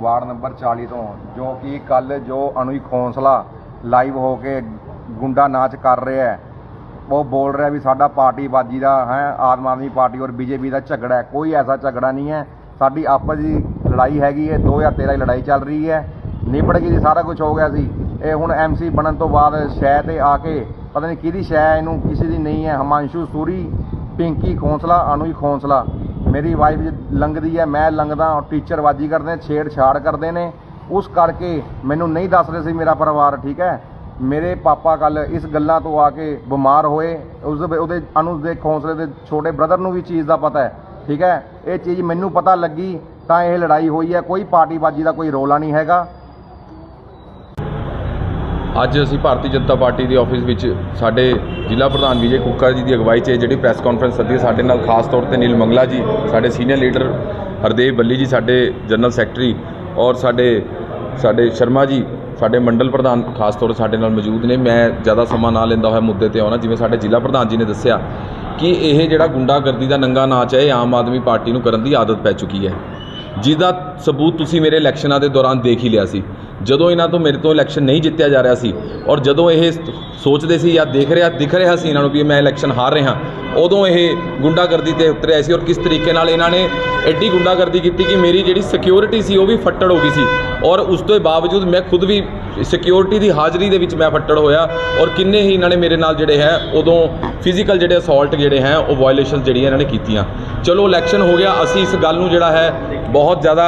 Ward number 40 ਤੋਂ, ਜੋ ਕਿ ਕੱਲ ਜੋ ਅਨੁਈ ਖੋਂਸਲਾ ਲਾਈਵ ਹੋ ਕੇ ਗੁੰਡਾ ਨਾਚ ਕਰ ਰਿਹਾ ਹੈ। ਉਹ ਬੋਲ ਰਿਹਾ ਵੀ ਸਾਡਾ ਪਾਰਟੀਬਾਜੀ ਦਾ ਹੈ, ਆਮ ਆਦਮੀ ਪਾਰਟੀ ਔਰ ਬੀਜੇਪੀ ਦਾ ਝਗੜਾ ਹੈ। ਕੋਈ ਐਸਾ ਝਗੜਾ ਨਹੀਂ ਹੈ। ਸਾਡੀ ਆਪਸ ਦੀ ਲੜਾਈ ਹੈਗੀ ਹੈ। 2013 ਦੀ ਲੜਾਈ ਚੱਲ ਰਹੀ ਹੈ। ਨਿਬੜ ਗਈ ਸੀ ਸਾਰਾ ਕੁਝ ਹੋ ਗਿਆ ਸੀ। ਇਹ ਹੁਣ ਐਮਸੀ ਬਣਨ ਤੋਂ ਬਾਅਦ ਸ਼ਹਿ ਤੇ ਆ ਕੇ ਪਤਾ ਨਹੀਂ ਕਿਹਦੀ ਸ਼ਹਿ ਇਹਨੂੰ, ਕਿਸੇ ਦੀ ਨਹੀਂ ਹੈ। ਹਿਮਾਂਸ਼ੂ ਸੂਰੀ, ਪਿੰਕੀ ਖੋਸਲਾ ਅਨੁਈ ਖੋਂਸਲਾ। ਮੇਰੀ ਵਾਈਫ ਲੰਘਦੀ ਹੈ, ਮੈਂ ਲੰਘਦਾ ਔਰ ਟੀਚਰਬਾਜੀ ਕਰਦੇ ਨੇ ਛੇੜਛਾੜ ਕਰਦੇ ਨੇ। ਉਸ ਕਰਕੇ ਮੈਨੂੰ ਨਹੀਂ ਦੱਸ ਰਹੇ ਸੀ ਮੇਰਾ ਪਰਿਵਾਰ, ਠੀਕ ਹੈ? ਮੇਰੇ ਪਾਪਾ ਕੱਲ ਇਸ ਗੱਲਾਂ ਤੋਂ ਆ ਕੇ ਬਿਮਾਰ ਹੋਏ। ਉਸ ਦੇ ਉਹਦੇ ਅਨੁਜ ਦੇ ਖੌਂਸਲੇ ਦੇ ਛੋਟੇ ਬ੍ਰਦਰ ਨੂੰ ਵੀ ਚੀਜ਼ ਦਾ ਪਤਾ ਹੈ, ਠੀਕ ਹੈ? ਇਹ ਚੀਜ਼ ਮੈਨੂੰ ਪਤਾ ਲੱਗੀ ਤਾਂ ਇਹ ਲੜਾਈ ਹੋਈ ਹੈ। ਕੋਈ ਪਾਰਟੀਬਾਜੀ ਦਾ ਕੋਈ ਰੋਲਾ ਨਹੀਂ ਹੈਗਾ। ਅੱਜ ਅਸੀਂ ਭਾਰਤੀ ਜਨਤਾ ਪਾਰਟੀ ਦੇ ਆਫਿਸ ਵਿੱਚ ਸਾਡੇ ਜ਼ਿਲ੍ਹਾ ਪ੍ਰਧਾਨ ਵਿਜੇ ਕੁੱਕਾ ਜੀ ਦੀ ਅਗਵਾਈ 'ਚ ਜਿਹੜੀ ਪ੍ਰੈਸ ਕਾਨਫਰੰਸ ਸੱਦੀ ਹੈ, ਸਾਡੇ ਨਾਲ ਖਾਸ ਤੌਰ ਤੇ ਨੀਲ ਮੰਗਲਾ ਜੀ ਸਾਡੇ ਸੀਨੀਅਰ ਲੀਡਰ ਹਰਦੇਵ ਬੱਲੀ ਜੀ ਸਾਡੇ ਜਨਰਲ ਸੈਕਟਰੀ ਔਰ ਸਾਡੇ ਸਾਡੇ ਸ਼ਰਮਾ ਜੀ ਸਾਡੇ ਮੰਡਲ ਪ੍ਰਧਾਨ ਖਾਸ ਤੌਰ 'ਤੇ ਸਾਡੇ ਨਾਲ ਮੌਜੂਦ ਨੇ। ਮੈਂ ਜ਼ਿਆਦਾ ਸਮਾਂ ਨਾ ਲੈਂਦਾ ਹੋਇਆ ਮੁੱਦੇ ਤੇ ਆਉਣਾ ਜਿਵੇਂ ਸਾਡੇ ਜ਼ਿਲ੍ਹਾ ਪ੍ਰਧਾਨ ਜੀ ਨੇ ਦੱਸਿਆ ਕਿ ਇਹ ਜਿਹੜਾ ਗੁੰਡਾਗਰਦੀ ਦਾ ਨੰਗਾ ਨਾਚ ਹੈ ਇਹ ਆਮ ਆਦਮੀ ਪਾਰਟੀ ਨੂੰ ਕਰਨ ਦੀ ਆਦਤ ਪੈ ਚੁੱਕੀ ਹੈ। ਜਿਹਦਾ ਸਬੂਤ ਤੁਸੀਂ ਮੇਰੇ ਇਲੈਕਸ਼ਨਾਂ ਦੇ ਦੌਰਾਨ ਦੇਖ ਹੀ ਲਿਆ ਸੀ। ਜਦੋਂ ਇਹਨਾਂ ਤੋਂ ਮੇਰੇ ਤੋਂ ਇਲੈਕਸ਼ਨ ਨਹੀਂ ਜਿੱਤਿਆ ਜਾ ਰਿਹਾ ਸੀ ਔਰ ਜਦੋਂ ਇਹ ਸੋਚਦੇ ਸੀ ਜਾਂ ਦੇਖ ਰਿਹਾ, ਦਿਖ ਰਿਹਾ ਸੀ ਇਹਨਾਂ ਨੂੰ ਵੀ ਮੈਂ ਇਲੈਕਸ਼ਨ ਹਾਰ ਰਿਹਾ, ਉਦੋਂ ਇਹ ਗੁੰਡਾਗਰਦੀ ਤੇ ਉਤਰਿਆ ਸੀ ਔਰ ਕਿਸ ਤਰੀਕੇ ਨਾਲ ਇਹਨਾਂ ਨੇ ਐਡੀ ਗੁੰਡਾਗਰਦੀ ਕੀਤੀ ਕਿ ਮੇਰੀ ਜਿਹੜੀ ਸਿਕਿਉਰਿਟੀ ਸੀ ਉਹ ਵੀ ਫੱਟੜ ਹੋ ਗਈ ਸੀ ਔਰ ਉਸ ਤੋਂ ਬਾਵਜੂਦ ਮੈਂ ਖੁਦ ਵੀ ਸਿਕਿਉਰਿਟੀ ਦੀ ਹਾਜ਼ਰੀ ਦੇ ਵਿੱਚ ਮੈਂ ਫੱਟੜ ਹੋਇਆ ਔਰ ਕਿੰਨੇ ਹੀ ਇਹਨਾਂ ਨੇ ਮੇਰੇ ਨਾਲ ਜਿਹੜੇ ਹੈ, ਉਦੋਂ ਫਿਜ਼ੀਕਲ ਜਿਹੜੇ ਅਸੌਲਟ ਜਿਹੜੇ ਹੈ, ਉਹ ਵਾਇਲੇਸ਼ਨ ਜਿਹੜੀਆਂ ਇਹਨਾਂ ਨੇ ਕੀਤੀਆਂ। ਚਲੋ ਇਲੈਕਸ਼ਨ ਹੋ ਗਿਆ, ਅਸੀਂ ਇਸ ਗੱਲ ਨੂੰ ਜਿਹੜਾ ਹੈ ਬਹੁਤ ਜ਼ਿਆਦਾ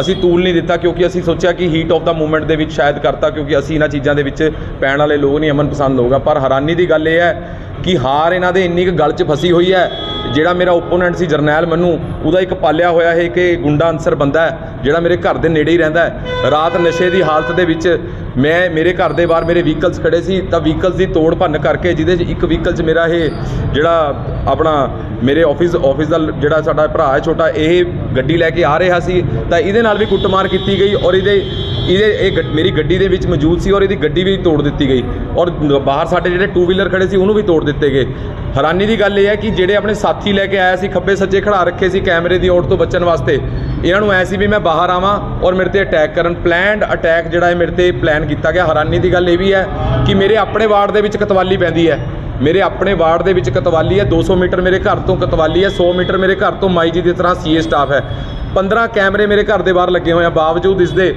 ਅਸੀਂ ਤੂਲ ਨਹੀਂ ਦਿੱਤਾ ਕਿਉਂਕਿ ਅਸੀਂ ਸੋਚਿਆ ਕਿ ਹੀਟ ਆਫ ਦਾ ਮੂਵਮੈਂਟ ਦੇ ਵਿੱਚ ਸ਼ਾਇਦ ਕਰਤਾ ਕਿਉਂਕਿ ਅਸੀਂ ਇਹਨਾਂ ਚੀਜ਼ਾਂ ਦੇ ਵਿੱਚ ਪੈਣ ਵਾਲੇ ਲੋਕ ਨਹੀਂ, ਅਮਨ ਪਸੰਦ ਲੋਕ ਆ। ਪਰ ਹੈਰਾਨੀ ਦੀ ਗੱਲ ਇਹ ਹੈ ਕਿ ਹਾਰ ਇਹਨਾਂ ਦੇ ਇੰਨੀ ਕੁ ਗਲ 'ਚ ਫਸੀ ਹੋਈ ਹੈ, ਜਿਹੜਾ ਮੇਰਾ ਓਪੋਨੈਂਟ ਸੀ ਜਰਨੈਲ ਮੈਨੂੰ, ਉਹਦਾ ਇੱਕ ਪਾਲਿਆ ਹੋਇਆ ਹੈ ਕਿ ਗੁੰਡਾ ਅਨਸਰ ਬੰਦਾ ਹੈ, ਜਿਹੜਾ ਮੇਰੇ ਘਰ ਦੇ ਨੇੜੇ ਹੀ ਰਹਿੰਦਾ ਹੈ। ਰਾਤ ਨਸ਼ੇ ਦੀ ਹਾਲਤ ਦੇ ਵਿੱਚ ਮੈਂ ਮੇਰੇ ਘਰ ਦੇ ਬਾਹਰ ਮੇਰੇ ਵਹੀਕਲਸ ਖੜੇ ਸੀ, ਤਾਂ ਵਹੀਕਲਸ ਦੀ ਤੋੜ ਭੰਨ ਕਰਕੇ ਜਿਹਦੇ 'ਚ ਇੱਕ ਵਹੀਕਲ 'ਚ ਮੇਰਾ ਇਹ ਜਿਹੜਾ ਆਪਣਾ ਮੇਰੇ ਆਫਿਸ ਆਫਿਸ ਦਾ ਜਿਹੜਾ ਸਾਡਾ ਭਰਾ ਹੈ ਛੋਟਾ, ਇਹ ਗੱਡੀ ਲੈ ਕੇ ਆ ਰਿਹਾ ਸੀ। ਤਾਂ ਇਹਦੇ ਨਾਲ ਵੀ ਕੁੱਟਮਾਰ ਕੀਤੀ ਗਈ ਔਰ ਇਹਦੇ ਇਹਦੇ, ਇਹ ਗੱਡ- ਮੇਰੀ ਗੱਡੀ ਦੇ ਵਿੱਚ ਮੌਜੂਦ ਸੀ ਔਰ ਇਹਦੀ ਗੱਡੀ ਵੀ ਤੋੜ ਦਿੱਤੀ ਗਈ। ਔਰ ਬਾਹਰ ਸਾਡੇ ਜਿਹੜੇ ਟੂ ਵੀਲਰ ਖੜੇ ਸੀ, ਉਹਨੂੰ ਵੀ ਤੋੜ ਦਿੱਤੇ ਗਏ। ਹੈਰਾਨੀ ਦੀ ਗੱਲ ਇਹ ਹੈ ਕਿ ਜਿਹੜੇ ਆਪਣੇ ਸਾਥੀ ਲੈ ਕੇ ਆਇਆ ਸੀ, ਖੱਬੇ ਸੱਜੇ ਖੜਾ ਰੱਖੇ ਸੀ ਕੈਮਰੇ ਦੀ ਓਟ ਤੋਂ ਬਚਣ ਵਾਸਤੇ, ਇਹਨਾਂ ਨੂੰ ਐ ਸੀ ਵੀ ਮੈਂ ਬਾਹਰ ਆਵਾਂ ਔਰ ਮੇਰੇ ਤੇ ਅਟੈਕ ਕਰਨ ਪਲੈਨਡ ਅਟੈਕ ਜਿਹੜਾ ਹੈ ਮੇਰੇ ਤੇ ਪਲਾਨ ਕੀਤਾ ਗਿਆ। ਹੈਰਾਨੀ ਦੀ ਗੱਲ ਇਹ ਵੀ ਹੈ ਕਿ ਮੇਰੇ ਆਪਣੇ ਵਾਰਡ ਦੇ ਵਿੱਚ ਕਤਵਾਲੀ ਪੈਂਦੀ ਹੈ। ਮੇਰੇ ਆਪਣੇ ਵਾਰਡ ਦੇ ਵਿੱਚ ਕਤਵਾਲੀ ਹੈ। 200 ਮੀਟਰ ਮੇਰੇ ਘਰ ਤੋਂ ਕਤਵਾਲੀ ਹੈ। 100 ਮੀਟਰ ਮੇਰੇ ਘਰ ਤੋਂ ਮਾਈ ਜੀ ਦੀ ਤਰ੍ਹਾਂ ਸੀਏ ਸਟਾਫ ਹੈ। 15 ਕੈਮਰੇ ਮੇਰੇ ਘਰ ਦੇ ਬਾਹਰ ਲੱਗੇ ਹੋਏ ਆ। ਬਾਵਜੂਦ ਇਸ ਦੇ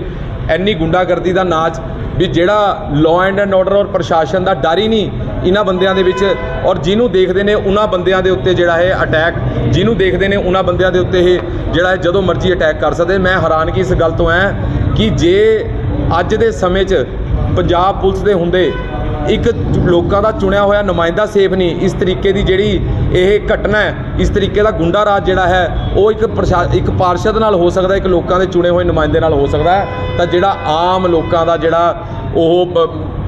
ਇੰਨੀ ਗੁੰਡਾਗਰਦੀ ਦਾ ਨਾਚ ਵੀ ਜਿਹੜਾ ਲਾਅ ਐਂਡ ਆਰਡਰ ਔਰ ਪ੍ਰਸ਼ਾਸਨ ਦਾ ਡਰ ਹੀ ਨਹੀਂ ਇਹਨਾਂ ਬੰਦਿਆਂ ਦੇ ਵਿੱਚ। ਔਰ ਜਿਹਨੂੰ ਦੇਖਦੇ ਨੇ ਉਹਨਾਂ ਬੰਦਿਆਂ ਦੇ ਉੱਤੇ ਜਿਹੜਾ ਹੈ ਅਟੈਕ ਜਿਹਨੂੰ ਦੇਖਦੇ ਨੇ ਉਹਨਾਂ ਬੰਦਿਆਂ ਦੇ ਉੱਤੇ ਇਹ ਜਿਹੜਾ ਹੈ ਜਦੋਂ ਮਰਜ਼ੀ ਅਟੈਕ ਕਰ ਸਕਦੇ। ਮੈਂ ਹੈਰਾਨਗੀ ਇਸ ਗੱਲ ਤੋਂ ਐ ਕਿ ਜੇ ਅੱਜ ਦੇ ਸਮੇਂ 'ਚ ਪੰਜਾਬ ਪੁਲਿਸ ਦੇ ਹੁੰਦੇ ਇੱਕ ਲੋਕਾਂ ਦਾ ਚੁਣਿਆ ਹੋਇਆ ਨੁਮਾਇੰਦਾ ਸੇਫ ਨਹੀਂ। ਇਸ ਤਰੀਕੇ ਦੀ ਜਿਹੜੀ ਇਹ ਘਟਨਾ ਹੈ, ਇਸ ਤਰੀਕੇ ਦਾ ਗੁੰਡਾ ਰਾਜ ਜਿਹੜਾ ਹੈ, ਉਹ ਇੱਕ ਪ੍ਰਸ਼ਾ, ਇੱਕ ਪਾਰਸ਼ਦ ਨਾਲ ਹੋ ਸਕਦਾ ਇੱਕ ਲੋਕਾਂ ਦੇ ਚੁਣੇ ਹੋਏ ਨੁਮਾਇੰਦੇ ਨਾਲ ਹੋ ਸਕਦਾ ਹੈ। ਤਾਂ ਜਿਹੜਾ ਆਮ ਲੋਕਾਂ ਦਾ ਜਿਹੜਾ ਉਹ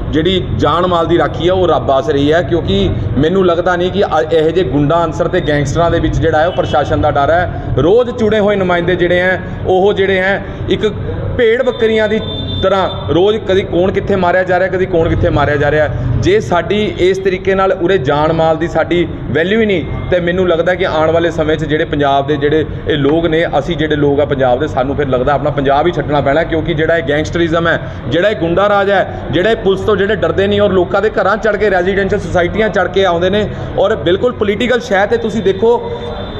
ਜਿਹੜੀ ਜਾਨ ਮਾਲ ਦੀ ਰਾਖੀ ਹੈ ਉਹ ਰੱਬ ਆਸ ਰਹੀ ਹੈ। ਕਿਉਂਕਿ ਮੈਨੂੰ ਲੱਗਦਾ ਨਹੀਂ ਕਿ ਅ- ਇਹੋ ਜਿਹੇ ਗੁੰਡਾ ਅਨਸਰ ਤੇ ਗੈਂਗਸਟਰਾਂ ਦੇ ਵਿੱਚ ਜਿਹੜਾ ਹੈ, ਉਹ ਪ੍ਰਸ਼ਾਸਨ ਦਾ ਡਰ ਹੈ। ਰੋਜ਼ ਚੁਣੇ ਹੋਏ ਨੁਮਾਇੰਦੇ ਜਿਹੜੇ ਹੈ, ਉਹ ਜਿਹੜੇ ਹੈ, ਇੱਕ ਭੇੜ ਬੱਕਰੀਆਂ ਦੀ ਤਰ੍ਹਾਂ ਰੋਜ਼ ਕਦੀ ਕੌਣ ਕਿੱਥੇ ਮਾਰਿਆ ਜਾ ਰਿਹਾ, ਕਦੀ ਕੌਣ ਕਿੱਥੇ ਮਾਰਿਆ ਜਾ ਰਿਹਾ। ਜੇ ਸਾਡੀ ਇਸ ਤਰੀਕੇ ਨਾਲ ਉਰੇ ਜਾਨ ਮਾਲ ਦੀ ਸਾਡੀ ਵੈਲਿਊ ਹੀ ਨਹੀਂ, ਤੇ ਮੈਨੂੰ ਲੱਗਦਾ ਕਿ ਆਉਣ ਵਾਲੇ ਸਮੇਂ 'ਚ ਜਿਹੜੇ ਪੰਜਾਬ ਦੇ ਜਿਹੜੇ ਇਹ ਲੋਕ ਨੇ, ਅਸੀਂ ਜਿਹੜੇ ਲੋਕ ਆ ਪੰਜਾਬ ਦੇ, ਸਾਨੂੰ ਫਿਰ ਲੱਗਦਾ ਆਪਣਾ ਪੰਜਾਬ ਹੀ ਛੱਡਣਾ ਪੈਣਾ, ਕਿਉਂਕਿ ਜਿਹੜਾ ਇਹ ਗੈਂਗਸਟਰਿਜ਼ਮ ਹੈ, ਜਿਹੜਾ ਇਹ ਗੁੰਡਾ ਰਾਜ ਹੈ, ਜਿਹੜਾ ਇਹ ਪੁਲਿਸ ਤੋਂ ਜਿਹੜੇ ਡਰਦੇ ਨਹੀਂ ਔਰ ਲੋਕਾਂ ਦੇ ਘਰਾਂ ਚੜ ਕੇ ਰੈਜ਼ੀਡੈਂਸ਼ੀਅਲ ਸੁਸਾਇਟੀਆਂ ਚੜ ਕੇ ਆਉਂਦੇ ਨੇ ਔਰ ਬਿਲਕੁਲ ਪੋਲੀਟੀਕਲ ਸ਼ਹਿ ਤੇ ਤੁਸੀਂ ਦੇਖੋ,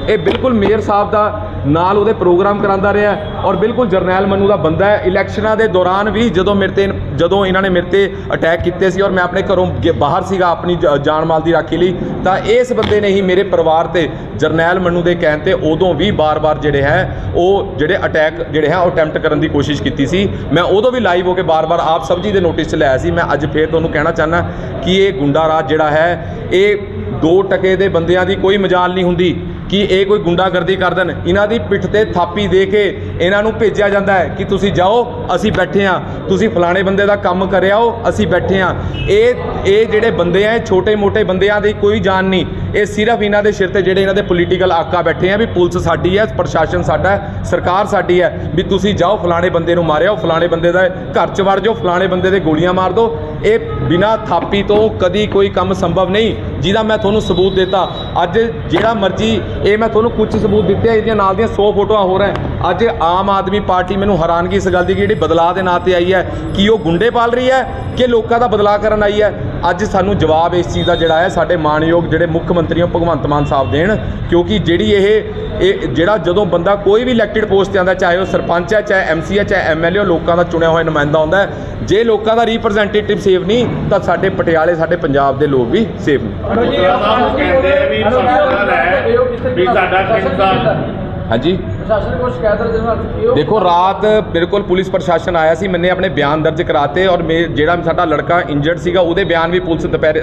ਇਹ ਬਿਲਕੁਲ ਮੇਅਰ ਸਾਹਿਬ ਦਾ ਨਾਲ ਉਹਦੇ ਪ੍ਰੋਗਰਾਮ ਕਰਾਉਂਦਾ ਰਿਹਾ। ਔਰ ਬਿਲਕੁਲ ਜਰਨੈਲ ਮਨੂ ਦਾ ਬੰਦਾ ਹੈ। ਇਲੈਕਸ਼ਨਾਂ ਦੇ ਦੌਰਾਨ ਵੀ ਜਦੋਂ ਮੇਰੇ ਤੇ ਜਦੋਂ ਇਹਨਾਂ ਨੇ ਮੇਰੇ ਤੇ ਅਟੈਕ ਕੀਤੇ ਸੀ ਔਰ ਮੈਂ ਆਪਣੇ ਘਰੋਂ ਗੇ- ਬਾਹਰ ਸੀਗਾ ਆਪਣੀ ਜ- ਜਾਨ ਮਾਲ ਦੀ ਰਾਖੀ ਲਈ, ਤਾਂ ਇਸ ਬੰਦੇ ਨੇ ਹੀ ਮੇਰੇ ਪਰਿਵਾਰ ਤੇ ਜਰਨੈਲ ਮਨੂ ਦੇ ਕਹਿਣ ਤੇ ਉਦੋਂ ਵੀ ਬਾਰ-ਬਾਰ ਜਿਹੜੇ ਹੈ, ਉਹ ਜਿਹੜੇ ਅਟੈਕ ਜਿਹੜੇ ਹੈ, ਉਹ ਅਟੈਂਪਟ ਕਰਨ ਦੀ ਕੋਸ਼ਿਸ਼ ਕੀਤੀ ਸੀ। ਮੈਂ ਉਦੋਂ ਵੀ ਲਾਈਵ ਹੋ ਕੇ ਬਾਰ-ਬਾਰ ਆਪ ਸਭ ਜੀ ਦੇ ਨੋਟਿਸ 'ਚ ਲਿਆ ਸੀ। ਮੈਂ ਅੱਜ ਫੇਰ ਤੁਹਾਨੂੰ ਕਹਿਣਾ ਚਾਹਨਾ ਕਿ ਇਹ ਗੁੰਡਾ ਰਾਜ ਜਿਹੜਾ ਹੈ, ਇਹ ਦੋ ਟਕੇ ਦੇ ਬੰਦਿਆਂ ਦੀ ਕੋਈ ਮਜਾਲ ਨਹੀਂ ਹੁੰਦੀ। ਕਿ ਇਹ ਕੋਈ ਗੁੰਡਾਗਰਦੀ ਕਰ ਦੇਣ ਇਹਨਾਂ ਦੀ ਪਿੱਠ ਤੇ ਥਾਪੀ ਦੇ ਕੇ ਇਹਨਾਂ ਨੂੰ ਭੇਜਿਆ ਜਾਂਦਾ ਹੈ ਕਿ ਤੁਸੀਂ ਜਾਓ, ਅਸੀਂ ਬੈਠੇ ਆ ਤੁਸੀਂ ਫਲਾਣੇ ਬੰਦੇ ਦਾ ਕੰਮ ਕਰਿਆਓ ਅਸੀਂ ਬੈਠੇ ਆ ਇਹ ਇਹ ਜਿਹੜੇ ਬੰਦੇ ਆ ਛੋਟੇ-ਮੋਟੇ ਬੰਦਿਆਂ ਦੀ ਕੋਈ ਜਾਨ ਨਹੀਂ। ਇਹ ਸਿਰਫ ਇਹਨਾਂ ਦੇ ਸਿਰ ਤੇ ਜਿਹੜੇ ਇਹਨਾਂ ਦੇ ਪੋਲੀਟੀਕਲ ਆਕਾ ਬੈਠੇ ਆ ਵੀ ਪੁਲਿਸ ਸਾਡੀ ਹੈ, ਪ੍ਰਸ਼ਾਸਨ ਸਾਡਾ ਹੈ, ਸਰਕਾਰ ਸਾਡੀ ਹੈ ਵੀ ਤੁਸੀਂ ਜਾਓ, ਫਲਾਣੇ ਬੰਦੇ ਨੂੰ ਮਾਰਿਓ ਫਲਾਣੇ ਬੰਦੇ ਦਾ ਘਰ ਚ ਵੜ ਜਾਓ, ਫਲਾਣੇ ਬੰਦੇ ਦੇ ਗੋਲੀਆਂ ਮਾਰ ਦਿਓ। ਇਹ ਬਿਨਾ ਥਾਪੀ ਤੋਂ ਕਦੀ ਕੋਈ ਕੰਮ ਸੰਭਵ ਨਹੀਂ। ਜਿਹਦਾ ਮੈਂ ਤੁਹਾਨੂੰ ਸਬੂਤ ਦਿੱਤਾ। ਅੱਜ ਜਿਹੜਾ ਮਰਜ਼ੀ, ਇਹ ਮੈਂ ਤੁਹਾਨੂੰ ਕੁਝ ਸਬੂਤ ਦਿੱਤੇ ਇਹਦੀਆਂ ਨਾਲ ਦੀਆਂ 100 ਫੋਟੋਆਂ ਹੋਰ ਹੈ। ਅੱਜ ਆਮ ਆਦਮੀ ਪਾਰਟੀ ਮੈਨੂੰ ਹੈਰਾਨਗੀ ਇਸ ਗੱਲ ਦੀ ਕਿ ਜਿਹੜੀ ਬਦਲਾਅ ਦੇ ਨਾਂ ਤੇ ਆਈ ਹੈ, ਕਿ ਉਹ ਗੁੰਡੇ ਪਾਲ ਰਹੀ ਹੈ ਕਿ ਲੋਕਾਂ ਦਾ ਬਦਲਾਅ ਕਰਨ ਆਈ ਹੈ? ਅੱਜ ਸਾਨੂੰ ਜਵਾਬ ਇਸ ਚੀਜ਼ ਦਾ ਜਿਹੜਾ ਹੈ, ਸਾਡੇ ਮਾਨਯੋਗ ਜਿਹੜੇ ਮੁੱਖ ਮੰਤਰੀ ਆ ਭਗਵੰਤ ਮਾਨ ਸਾਹਿਬ ਦੇਣ, ਕਿਉਂਕਿ ਜਿਹੜੀ ਇਹ ਇਹ ਜਿਹੜਾ ਜਦੋਂ ਬੰਦਾ ਕੋਈ ਵੀ ਇਲੈਕਟਿਡ ਪੋਸਟ ਤੇ ਆਉਂਦਾ, ਚਾਹੇ ਉਹ ਸਰਪੰਚ ਹੈ, ਚਾਹੇ ਐਮਸੀ ਹੈ, ਚਾਹੇ ਐਮਐਲਏ ਲੋਕਾਂ ਦਾ ਚੁਣਿਆ ਹੋਇਆ ਨੁਮਾਇੰਦਾ ਹੁੰਦਾ ਜੇ ਲੋਕਾਂ ਦਾ ਰਿਪਰੈਜ਼ੈਂਟੇਟਿਵ ਸੇਫ ਨਹੀਂ, ਤਾਂ ਸਾਡੇ ਪਟਿਆਲੇ, ਸਾਡੇ ਪੰਜਾਬ ਦੇ ਲੋਕ ਵੀ ਸੇਫ ਨਹੀਂ। ਸਾਹਿਬ ਕਹਿੰਦੇ ਆ ਵੀ ਪ੍ਰਸ਼ਾਸਨ ਹੈ ਵੀ ਸਾਡਾ ਹਾਂਜੀ। ਪ੍ਰਸ਼ਾਸਨ ਕੋਲ ਸ਼ਿਕਾਇਤ ਦਰਜ ਨਾਲ ਚੁੱਕੀ ਹੋ। ਦੇਖੋ ਰਾਤ ਬਿਲਕੁਲ ਪੁਲਿਸ ਪ੍ਰਸ਼ਾਸਨ ਆਇਆ ਸੀ ਮੈਨੇ ਆਪਣੇ ਬਿਆਨ ਦਰਜ ਕਰਾਤੇ ਔਰ ਮੇ ਜਿਹੜਾ ਸਾਡਾ ਲੜਕਾ ਇੰਜਰਡ ਸੀਗਾ ਉਹਦੇ ਬਿਆਨ ਵੀ ਪੁਲਿਸ ਦੁਪਹਿਰ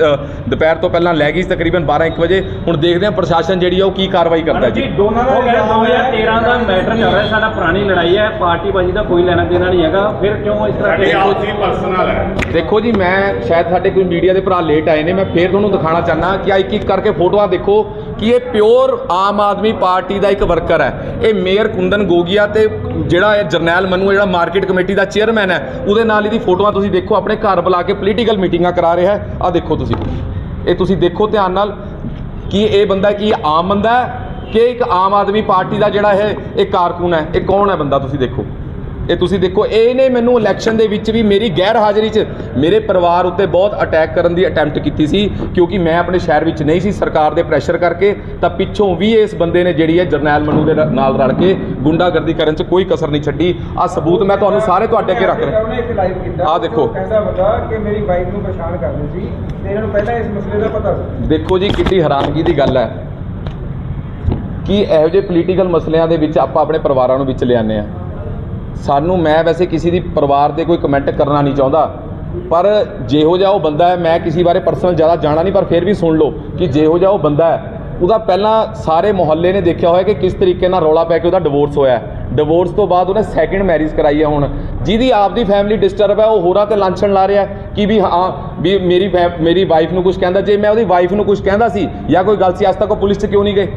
ਦੁਪਹਿਰ ਤੋਂ ਪਹਿਲਾਂ ਲੈ ਗਈ ਸੀ ਤਕਰੀਬਨ 12 1 ਵਜੇ। ਹੁਣ ਦੇਖਦੇ ਹਾਂ ਪ੍ਰਸ਼ਾਸਨ ਜਿਹੜੀ ਆ ਉਹ ਕੀ ਕਾਰਵਾਈ ਕਰਦਾ ਜੀ। ਦੋਨਾਂ ਦਾ 2013 ਦਾ ਮੈਟਰ ਚੱਲ ਰਿਹਾ ਸਾਡਾ ਪੁਰਾਣੀ ਲੜਾਈ ਹੈ ਪਾਰਟੀ ਬਾਜੀ ਦਾ ਕੋਈ ਲੈਣਾ ਦੇਣਾ ਨਹੀਂ ਹੈਗਾ। ਫਿਰ ਕਿਉਂ ਇਸ ਤਰ੍ਹਾਂ ਸਾਡੇ ਕਿ- ਆਪਸੀ ਪਰਸਨਲ ਹੈ। ਦੇਖੋ ਜੀ ਮੈਂ ਸ਼ਾਇਦ ਸਾਡੇ ਕੋਈ ਮੀਡੀਆ ਦੇ ਭਰਾ ਲੇਟ ਆਏ ਨੇ ਮੈਂ ਫੇਰ ਤੁਹਾਨੂੰ ਦਿਖਾਣਾ ਚਾਹਨਾ ਕਿ ਆ ਇੱਕ ਇੱਕ ਕਰਕੇ ਫੋਟੋਆਂ ਦੇਖੋ ਕਿ ਇਹ ਪਿਓਰ ਆਮ ਆਦਮੀ ਪਾਰਟੀ ਦਾ ਇੱਕ ਵਰਕਰ ਹੈ। ਇਹ ਮੇਅਰ ਕੁੰਦਨ ਗੋਗੀਆ ਤੇ ਜਿਹੜਾ ਇਹ ਜਰਨੈਲ ਮਨੂ ਜਿਹੜਾ ਮਾਰਕੀਟ ਕਮੇਟੀ ਦਾ ਚੇਅਰਮੈਨ ਹੈ, ਉਹਦੇ ਨਾਲ ਇਹਦੀ ਫੋਟੋਆਂ ਤੁਸੀਂ ਦੇਖੋ, ਆਪਣੇ ਘਰ ਬੁਲਾ ਕੇ ਪੋਲੀਟੀਕਲ ਮੀਟਿੰਗਾਂ ਕਰਾ ਰਿਹਾ ਹੈ। ਆ ਦੇਖੋ ਤੁਸੀਂ। ਇਹ ਤੁਸੀਂ ਦੇਖੋ ਧਿਆਨ ਨਾਲ ਕਿ ਇਹ ਬੰਦਾ ਕੀ ਆਮ ਬੰਦਾ ਹੈ ਕਿ ਇੱਕ ਆਮ ਆਦਮੀ ਪਾਰਟੀ ਦਾ ਜਿਹੜਾ ਇਹ ਇਹ ਕਾਰਕੁਨ ਹੈ, ਇਹ ਕੌਣ ਹੈ ਬੰਦਾ ਤੁਸੀਂ ਦੇਖੋ। ਇਹ ਤੁਸੀਂ ਦੇਖੋ ਇਹਨੇ ਮੈਨੂੰ ਇਲੈਕਸ਼ਨ ਦੇ ਵਿੱਚ ਵੀ ਮੇਰੀ ਗੈਰ ਹਾਜ਼ਰੀ 'ਚ ਮੇਰੇ ਪਰਿਵਾਰ ਉੱਤੇ ਬਹੁਤ ਅਟੈਕ ਕਰਨ ਦੀ ਅਟੈਂਪਟ ਕੀਤੀ ਸੀ ਕਿਉਂਕਿ ਮੈਂ ਆਪਣੇ ਸ਼ਹਿਰ ਵਿੱਚ ਨਹੀਂ ਸੀ ਸਰਕਾਰ ਦੇ ਪ੍ਰੈਸ਼ਰ ਕਰਕੇ ਤਾਂ ਪਿੱਛੋਂ ਵੀ ਇਸ ਬੰਦੇ ਨੇ ਜਿਹੜੀ ਹੈ ਜਰਨੈਲ ਮਨੂ ਦੇ ਨਾਲ ਰਲ ਕੇ ਗੁੰਡਾਗਰਦੀ ਕਰਨ 'ਚ ਕੋਈ ਕਸਰ ਨਹੀਂ ਛੱਡੀ। ਆ ਸਬੂਤ ਮੈਂ ਤੁਹਾਨੂੰ ਸਾਰੇ ਤੁਹਾਡੇ ਅੱਗੇ ਰੱਖ ਰਿਹਾ। ਆਹ ਦੇਖੋ। ਕਹਿੰਦਾ ਬੰਦਾ ਕਿ ਮੇਰੀ ਵਾਈਫ ਨੂੰ ਪਛਾਣ ਕਰਨੀ ਸੀ ਤੇ ਇਹਨਾਂ ਨੂੰ ਪਹਿਲਾਂ ਇਸ ਮਸਲੇ ਦਾ ਪਤਾ ਸੀ। ਦੇਖੋ ਜੀ ਕਿੰਨੀ ਹੈਰਾਨਗੀ ਦੀ ਗੱਲ ਹੈ ਕਿ ਇਹੋ ਜਿਹੇ ਪੋਲੀਟੀਕਲ ਮਸਲਿਆਂ ਦੇ ਵਿੱਚ ਆਪਾਂ ਆਪਣੇ ਪਰਿਵਾਰਾਂ ਨੂੰ ਵਿੱਚ ਲਿਆਉਂਦੇ ਆ ਸਾਨੂੰ ਮੈਂ ਵੈਸੇ ਕਿਸੇ ਦੀ ਪਰਿਵਾਰ ਤੇ ਕੋਈ ਕਮੈਂਟ ਕਰਨਾ ਨਹੀਂ ਚਾਹੁੰਦਾ, ਪਰ ਜਿਹੋ ਜਿਹਾ ਉਹ ਬੰਦਾ ਹੈ, ਮੈਂ ਕਿਸੇ ਬਾਰੇ ਪਰਸਨਲ ਜ਼ਿਆਦਾ ਜਾਣਾ ਨਹੀਂ, ਪਰ ਫਿਰ ਵੀ ਸੁਣ ਲਓ ਕਿ ਜਿਹੋ ਜਿਹਾ ਉਹ ਬੰਦਾ ਹੈ, ਉਹਦਾ ਪਹਿਲਾਂ ਸਾਰੇ ਮੁਹੱਲੇ ਨੇ ਦੇਖਿਆ ਹੋਇਆ ਕਿ ਕਿਸ ਤਰੀਕੇ ਨਾਲ ਰੌਲਾ ਪੈ ਕੇ ਉਹਦਾ ਡਿਵੋਰਸ ਹੋਇਆ ਡਿਵੋਰਸ ਤੋਂ ਬਾਅਦ ਉਹਨੇ ਸੈਕਿੰਡ ਮੈਰਿਜ ਕਰਾਈ ਹੈ ਹੁਣ। ਜਿਹਦੀ ਆਪਦੀ ਫੈਮਿਲੀ ਡਿਸਟਰਬ ਹੈ, ਉਹ ਹੋਰਾਂ ਤੇ ਲਾਂਛਣ ਲਾ ਰਿਹਾ ਕਿ ਵੀ ਹਾਂ, ਵੀ ਮੇਰੀ ਫੈ- ਮੇਰੀ ਵਾਈਫ ਨੂੰ ਕੁਝ ਕਹਿੰਦਾ, ਜੇ ਮੈਂ ਉਹਦੀ ਵਾਈਫ ਨੂੰ ਕੁਝ ਕਹਿੰਦਾ ਸੀ ਜਾਂ ਕੋਈ ਗੱਲ ਸੀ, ਅੱਜ ਤੱਕ ਉਹ ਪੁਲਿਸ 'ਚ ਕਿਉਂ ਨਹੀਂ ਗਏ?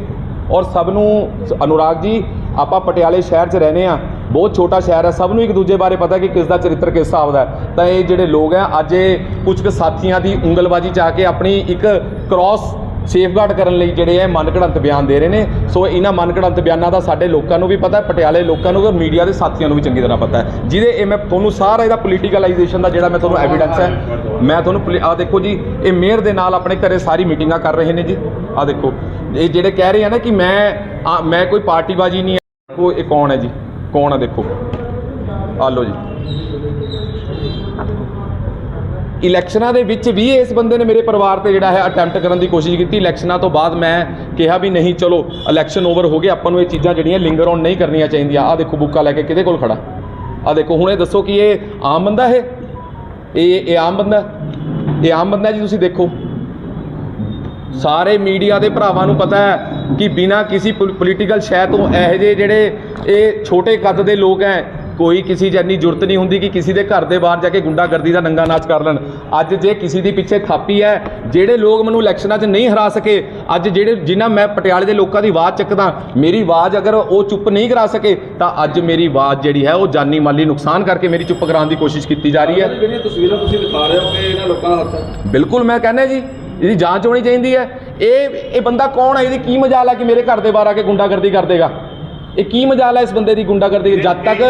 ਔਰ ਸਭ ਨੂੰ, ਅਨੁਰਾਗ ਜੀ, ਆਪਾਂ ਪਟਿਆਲੇ ਸ਼ਹਿਰ 'ਚ ਰਹਿੰਦੇ ਆ ਬਹੁਤ ਛੋਟਾ ਸ਼ਹਿਰ ਹੈ ਸਭ ਨੂੰ ਇੱਕ ਦੂਜੇ ਬਾਰੇ ਪਤਾ ਕਿ ਕਿਸ ਦਾ ਚਰਿੱਤਰ ਕਿਸ ਹਿਸਾਬ ਦਾ ਤਾਂ ਇਹ ਜਿਹੜੇ ਲੋਕ ਆ ਅੱਜ ਇਹ ਕੁਝ ਕੁ ਸਾਥੀਆਂ ਦੀ ਉਂਗਲਬਾਜੀ ਚ ਆ ਕੇ ਆਪਣੀ ਇੱਕ ਕ੍ਰਾਸ ਸੇਫਗਾਰਡ ਕਰਨ ਲਈ ਜਿਹੜੇ ਹੈ ਮਨਘੜੰਤ ਬਿਆਨ ਦੇ ਰਹੇ ਨੇ। ਸੋ ਇਹਨਾਂ ਮਨਘੜੰਤ ਬਿਆਨਾਂ ਦਾ ਸਾਡੇ ਲੋਕਾਂ ਨੂੰ ਵੀ ਪਤਾ ਹੈ ਪਟਿਆਲੇ ਲੋਕਾਂ ਨੂੰ ਔਰ ਮੀਡੀਆ ਦੇ ਸਾਥੀਆਂ ਨੂੰ ਵੀ ਚੰਗੀ ਤਰ੍ਹਾਂ ਪਤਾ ਹੈ। ਜਿਹਦੇ ਇਹ ਮੈਂ ਤੁਹਾਨੂੰ ਸਾਰਾ ਇਹਦਾ ਪੋਲੀਟੀਕਲਾਈਜੇਸ਼ਨ ਦਾ ਜਿਹੜਾ ਮੈਂ ਤੁਹਾਨੂੰ ਐਵੀਡੈਂਸ ਹੈ ਮੈਂ ਤੁਹਾਨੂੰ ਆ ਦੇਖੋ ਜੀ ਇਹ ਮੇਅਰ ਦੇ ਨਾਲ ਆਪਣੇ ਘਰੇ ਸਾਰੀ ਮੀਟਿੰਗਾਂ ਕਰ ਰਹੇ ਨੇ ਜੀ। ਆ ਦੇਖੋ ਇਹ ਜਿਹੜੇ ਕਹਿ ਰਹੇ ਆ ਨਾ ਕਿ ਮੈਂ ਆ, ਮੈਂ ਕੋਈ ਪਾਰਟੀਬਾਜੀ ਨਹੀਂ ਹੈ ਦੇਖੋ ਇਹ ਕੌਣ ਹੈ ਜੀ? ਕੌਣ ਆ ਦੇਖੋ? ਆ ਲਓ ਜੀ। ਇਲੈਕਸ਼ਨਾਂ ਦੇ ਵਿੱਚ ਵੀ ਇਸ ਬੰਦੇ ਨੇ ਮੇਰੇ ਪਰਿਵਾਰ ਤੇ ਜਿਹੜਾ ਹੈ ਅਟੈਂਪਟ ਕਰਨ ਦੀ ਕੋਸ਼ਿਸ਼ ਕੀਤੀ। ਇਲੈਕਸ਼ਨਾਂ ਤੋਂ ਬਾਅਦ ਮੈਂ ਕਿਹਾ ਵੀ ਨਹੀਂ, ਚਲੋ ਇਲੈਕਸ਼ਨ ਓਵਰ ਹੋ ਗਏ, ਆਪਾਂ ਨੂੰ ਇਹ ਚੀਜ਼ਾਂ ਜਿਹੜੀਆਂ ਲਿੰਗਰ ਔਨ ਨਹੀਂ ਕਰਨੀਆਂ ਚਾਹੀਦੀਆਂ। ਆ ਦੇਖੋ, ਬੁੱਕਾ ਲੈ ਕੇ ਕਿਹਦੇ ਕੋਲ ਖੜਾ? ਆ ਦੇਖੋ, ਹੁਣ ਇਹ ਦੱਸੋ ਕਿ ਇਹ ਆਮ ਬੰਦਾ ਹੈ? ਇਹ ਇਹ ਆਮ ਬੰਦਾ ਇਹ ਆਮ ਬੰਦਾ ਜੀ, ਤੁਸੀਂ ਦੇਖੋ। ਸਾਰੇ ਮੀਡੀਆ ਦੇ ਭਰਾਵਾਂ ਨੂੰ ਪਤਾ ਹੈ ਕਿ ਬਿਨਾਂ ਕਿਸੇ ਪੋਲੀਟੀਕਲ ਸ਼ੈ ਤੋਂ ਇਹੋ ਜਿਹੇ ਜਿਹੜੇ ਇਹ ਛੋਟੇ ਕੱਦ ਦੇ ਲੋਕ ਹੈ ਕੋਈ ਕਿਸੇ ਇੰਨੀ ਜ਼ਰੂਰਤ ਨਹੀਂ ਹੁੰਦੀ ਕਿ ਕਿਸੇ ਦੇ ਘਰ ਦੇ ਬਾਹਰ ਜਾ ਕੇ ਗੁੰਡਾਗਰਦੀ ਦਾ ਨੰਗਾ ਨਾਚ ਕਰ ਲੈਣ। ਅੱਜ ਜੇ ਕਿਸੇ ਦੀ ਪਿੱਛੇ ਥਾਪੀ ਹੈ ਜਿਹੜੇ ਲੋਕ ਮੈਨੂੰ ਇਲੈਕਸ਼ਨਾਂ 'ਚ ਨਹੀਂ ਹਰਾ ਸਕੇ ਅੱਜ ਜਿਹੜੇ ਜਿਨ੍ਹਾਂ ਮੈਂ ਪਟਿਆਲੇ ਦੇ ਲੋਕਾਂ ਦੀ ਆਵਾਜ਼ ਚੱਕਦਾ ਮੇਰੀ ਆਵਾਜ਼ ਅਗਰ ਉਹ ਚੁੱਪ ਨਹੀਂ ਕਰਾ ਸਕੇ ਤਾਂ ਅੱਜ ਮੇਰੀ ਆਵਾਜ਼ ਜਿਹੜੀ ਹੈ ਉਹ ਜਾਨੀ ਮਾਲੀ ਨੁਕਸਾਨ ਕਰਕੇ ਮੇਰੀ ਚੁੱਪ ਕਰਾਉਣ ਦੀ ਕੋਸ਼ਿਸ਼ ਕੀਤੀ ਜਾ ਰਹੀ ਹੈ। ਜਿਹੜੀਆਂ ਤਸਵੀਰਾਂ ਤੁਸੀਂ ਦਿਖਾ ਰਹੇ ਹੋ ਕਿ ਇਹਨਾਂ ਲੋਕਾਂ ਦਾ ਹੱਥ ਹੈ। ਬਿਲਕੁਲ ਮੈਂ ਕਹਿੰਦਾ ਜੀ ਇਹਦੀ ਜਾਂਚ ਹੋਣੀ ਚਾਹੀਦੀ ਹੈ। ਇਹ ਇਹ ਬੰਦਾ ਕੌਣ ਹੈ? ਇਹਦੀ ਕੀ ਮਜਾਲ ਹੈ ਕਿ ਮੇਰੇ ਘਰ ਦੇ ਬਾਹਰ ਆ ਕੇ ਗੁੰਡਾਗਰਦੀ ਕਰ ਦੇਗਾ ਇਹ ਕੀ ਮਜਾਲ ਹੈ ਇਸ ਬੰਦੇ ਦੀ ਗੁੰਡਾਗਰਦੀ? ਜਦ ਤੱਕ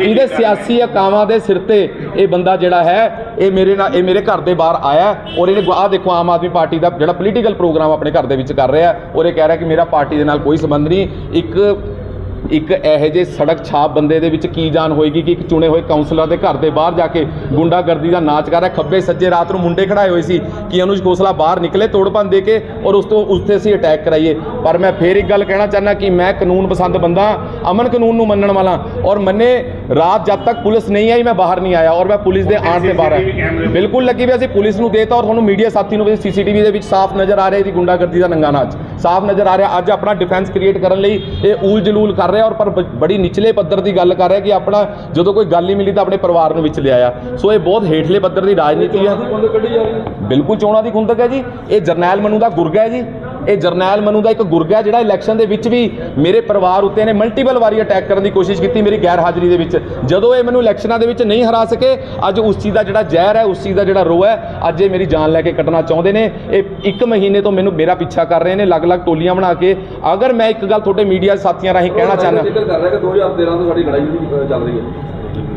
ਇਹਦੇ ਸਿਆਸੀ ਅਕਾਵਾਂ ਦੇ ਸਿਰ ਤੇ ਇਹ ਬੰਦਾ ਜਿਹੜਾ ਹੈ ਇਹ ਮੇਰੇ ਨਾਲ ਇਹ ਮੇਰੇ ਘਰ ਦੇ ਬਾਹਰ ਆਇਆ ਔਰ ਇਹਨੇ ਆਹ ਦੇਖੋ ਆਮ ਆਦਮੀ ਪਾਰਟੀ ਦਾ ਜਿਹੜਾ ਪੋਲੀਟੀਕਲ ਪ੍ਰੋਗਰਾਮ ਆਪਣੇ ਘਰ ਦੇ ਵਿੱਚ ਕਰ ਰਿਹਾ ਔਰ ਇਹ ਕਹਿ ਰਿਹਾ ਕਿ ਮੇਰਾ ਪਾਰਟੀ ਦੇ ਨਾਲ ਕੋਈ ਸੰਬੰਧ ਨਹੀਂ। ਇੱਕ ਇੱਕ ਇਹੋ ਜਿਹੇ ਸੜਕ ਛਾਪ ਬੰਦੇ ਦੇ ਵਿੱਚ ਕੀ ਜਾਨ ਹੋਏਗੀ ਕਿ ਇੱਕ ਚੁਣੇ ਹੋਏ ਕਾਉਂਸਲਰ ਦੇ ਘਰ ਦੇ ਬਾਹਰ ਜਾ ਕੇ ਗੁੰਡਾਗਰਦੀ ਦਾ ਨਾਚ ਕਰ ਰਿਹਾ, ਖੱਬੇ ਸੱਜੇ ਰਾਤ ਨੂੰ ਮੁੰਡੇ ਖੜਾਏ ਹੋਏ ਸੀ ਕਿ ਅਨੁਜ ਖੋਸਲਾ ਬਾਹਰ ਨਿਕਲੇ ਤੋੜਪਨ ਦੇ ਕੇ ਔਰ ਉਸ ਤੋਂ ਉਸ ਤੇ ਅਸੀਂ ਅਟੈਕ ਕਰਾਈਏ। ਪਰ ਮੈਂ ਫੇਰ ਇੱਕ ਗੱਲ ਕਹਿਣਾ ਚਾਹੁੰਦਾ ਕਿ ਮੈਂ ਕਾਨੂੰਨ ਪਸੰਦ ਬੰਦਾ, ਅਮਨ ਕਾਨੂੰਨ ਨੂੰ ਮੰਨਣ ਵਾਲਾ ਔਰ ਮੰਨੇ ਰਾਤ ਜਦ ਤੱਕ ਪੁਲਿਸ ਨਹੀਂ ਆਈ ਮੈਂ ਬਾਹਰ ਨਹੀਂ ਆਇਆ ਔਰ ਮੈਂ ਪੁਲਿਸ ਦੇ ਆਉਣ ਤੇ ਬਾਹਰ ਆਇਆ ਬਿਲਕੁਲ ਲੱਗੀ ਵੀ ਅਸੀਂ ਪੁਲਿਸ ਨੂੰ ਦੇਤਾ ਔਰ ਤੁਹਾਨੂੰ ਮੀਡੀਆ ਸਾਥੀ ਨੂੰ ਵੀ ਸੀਸੀਟੀਵੀ ਦੇ ਵਿੱਚ ਸਾਫ਼ ਨਜ਼ਰ ਆ ਰਿਹਾ ਇਹਦੀ ਗੁੰਡਾਗਰਦੀ ਦਾ ਨੰਗਾ ਨਾਚ ਸਾਫ਼ ਨਜ਼ਰ ਆ ਰਿਹਾ ਅੱਜ ਆਪਣਾ ਡਿਫੈਂਸ ਕ੍ਰੀਏਟ ਕਰਨ ਲਈ ਇਹ ਊਲ ਜਲੂਲ ਕਰ ਰਿਹਾ ਔਰ ਪਰ ਬੜੀ ਨਿਚਲੇ ਪੱਧਰ ਦੀ ਗੱਲ ਕਰ ਰਿਹਾ ਕਿ ਆਪਣਾ ਜਦੋਂ ਕੋਈ ਗੱਲ ਹੀ ਮਿਲੀ ਤਾਂ ਆਪਣੇ ਪਰਿਵਾਰ ਨੂੰ ਵਿੱਚ ਲਿਆਇਆ ਸੋ ਇਹ ਬਹੁਤ ਹੇਠਲੇ ਪੱਧਰ ਦੀ ਰਾਜਨੀਤੀ ਹੈ ਬਿਲਕੁਲ ਚੋਣਾਂ ਦੀ ਖੁੰਦਕ ਹੈ ਜੀ ਇਹ ਜਰਨੈਲ ਮਨੂ ਦਾ ਗੁਰਗਾ ਹੈ ਜੀ ਇਹ ਜਰਨੈਲ ਮਨੂ ਦਾ ਇੱਕ ਗੁਰਗਾ ਜਿਹੜਾ ਇਲੈਕਸ਼ਨ ਦੇ ਵਿੱਚ ਵੀ ਮੇਰੇ ਪਰਿਵਾਰ ਉੱਤੇ ਨੇ ਮਲਟੀਪਲ ਵਾਰੀ ਅਟੈਕ ਕਰਨ ਦੀ ਕੋਸ਼ਿਸ਼ ਕੀਤੀ ਮੇਰੀ ਗੈਰ ਹਾਜ਼ਰੀ ਦੇ ਵਿੱਚ। ਜਦੋਂ ਇਹ ਮੈਨੂੰ ਇਲੈਕਸ਼ਨਾਂ ਦੇ ਵਿੱਚ ਨਹੀਂ ਹਰਾ ਸਕੇ ਅੱਜ ਉਸ ਚੀਜ਼ ਦਾ ਜਿਹੜਾ ਜ਼ਹਿਰ ਹੈ ਉਸ ਚੀਜ਼ ਦਾ ਜਿਹੜਾ ਰੋਹ ਹੈ ਅੱਜ ਇਹ ਮੇਰੀ ਜਾਨ ਲੈ ਕੇ ਕੱਟਣਾ ਚਾਹੁੰਦੇ ਨੇ। ਇਹ ਇੱਕ ਮਹੀਨੇ ਤੋਂ ਮੈਨੂੰ ਮੇਰਾ ਪਿੱਛਾ ਕਰ ਰਹੇ ਨੇ ਅਲੱਗ-ਅਲੱਗ ਟੋਲੀਆਂ ਬਣਾ ਕੇ। ਅਗਰ ਮੈਂ ਇੱਕ ਗੱਲ ਤੁਹਾਡੇ ਮੀਡੀਆ ਸਾਥੀਆਂ ਰਾਹੀਂ ਕਹਿਣਾ ਚਾਹੁੰਦਾ ਜ਼ਿਕਰ ਕਰ ਰਿਹਾ ਕਿ 2013 ਤੋਂ ਸਾਡੀ ਲੜਾਈ ਅ, ਚੱਲ ਰਹੀ ਹੈ।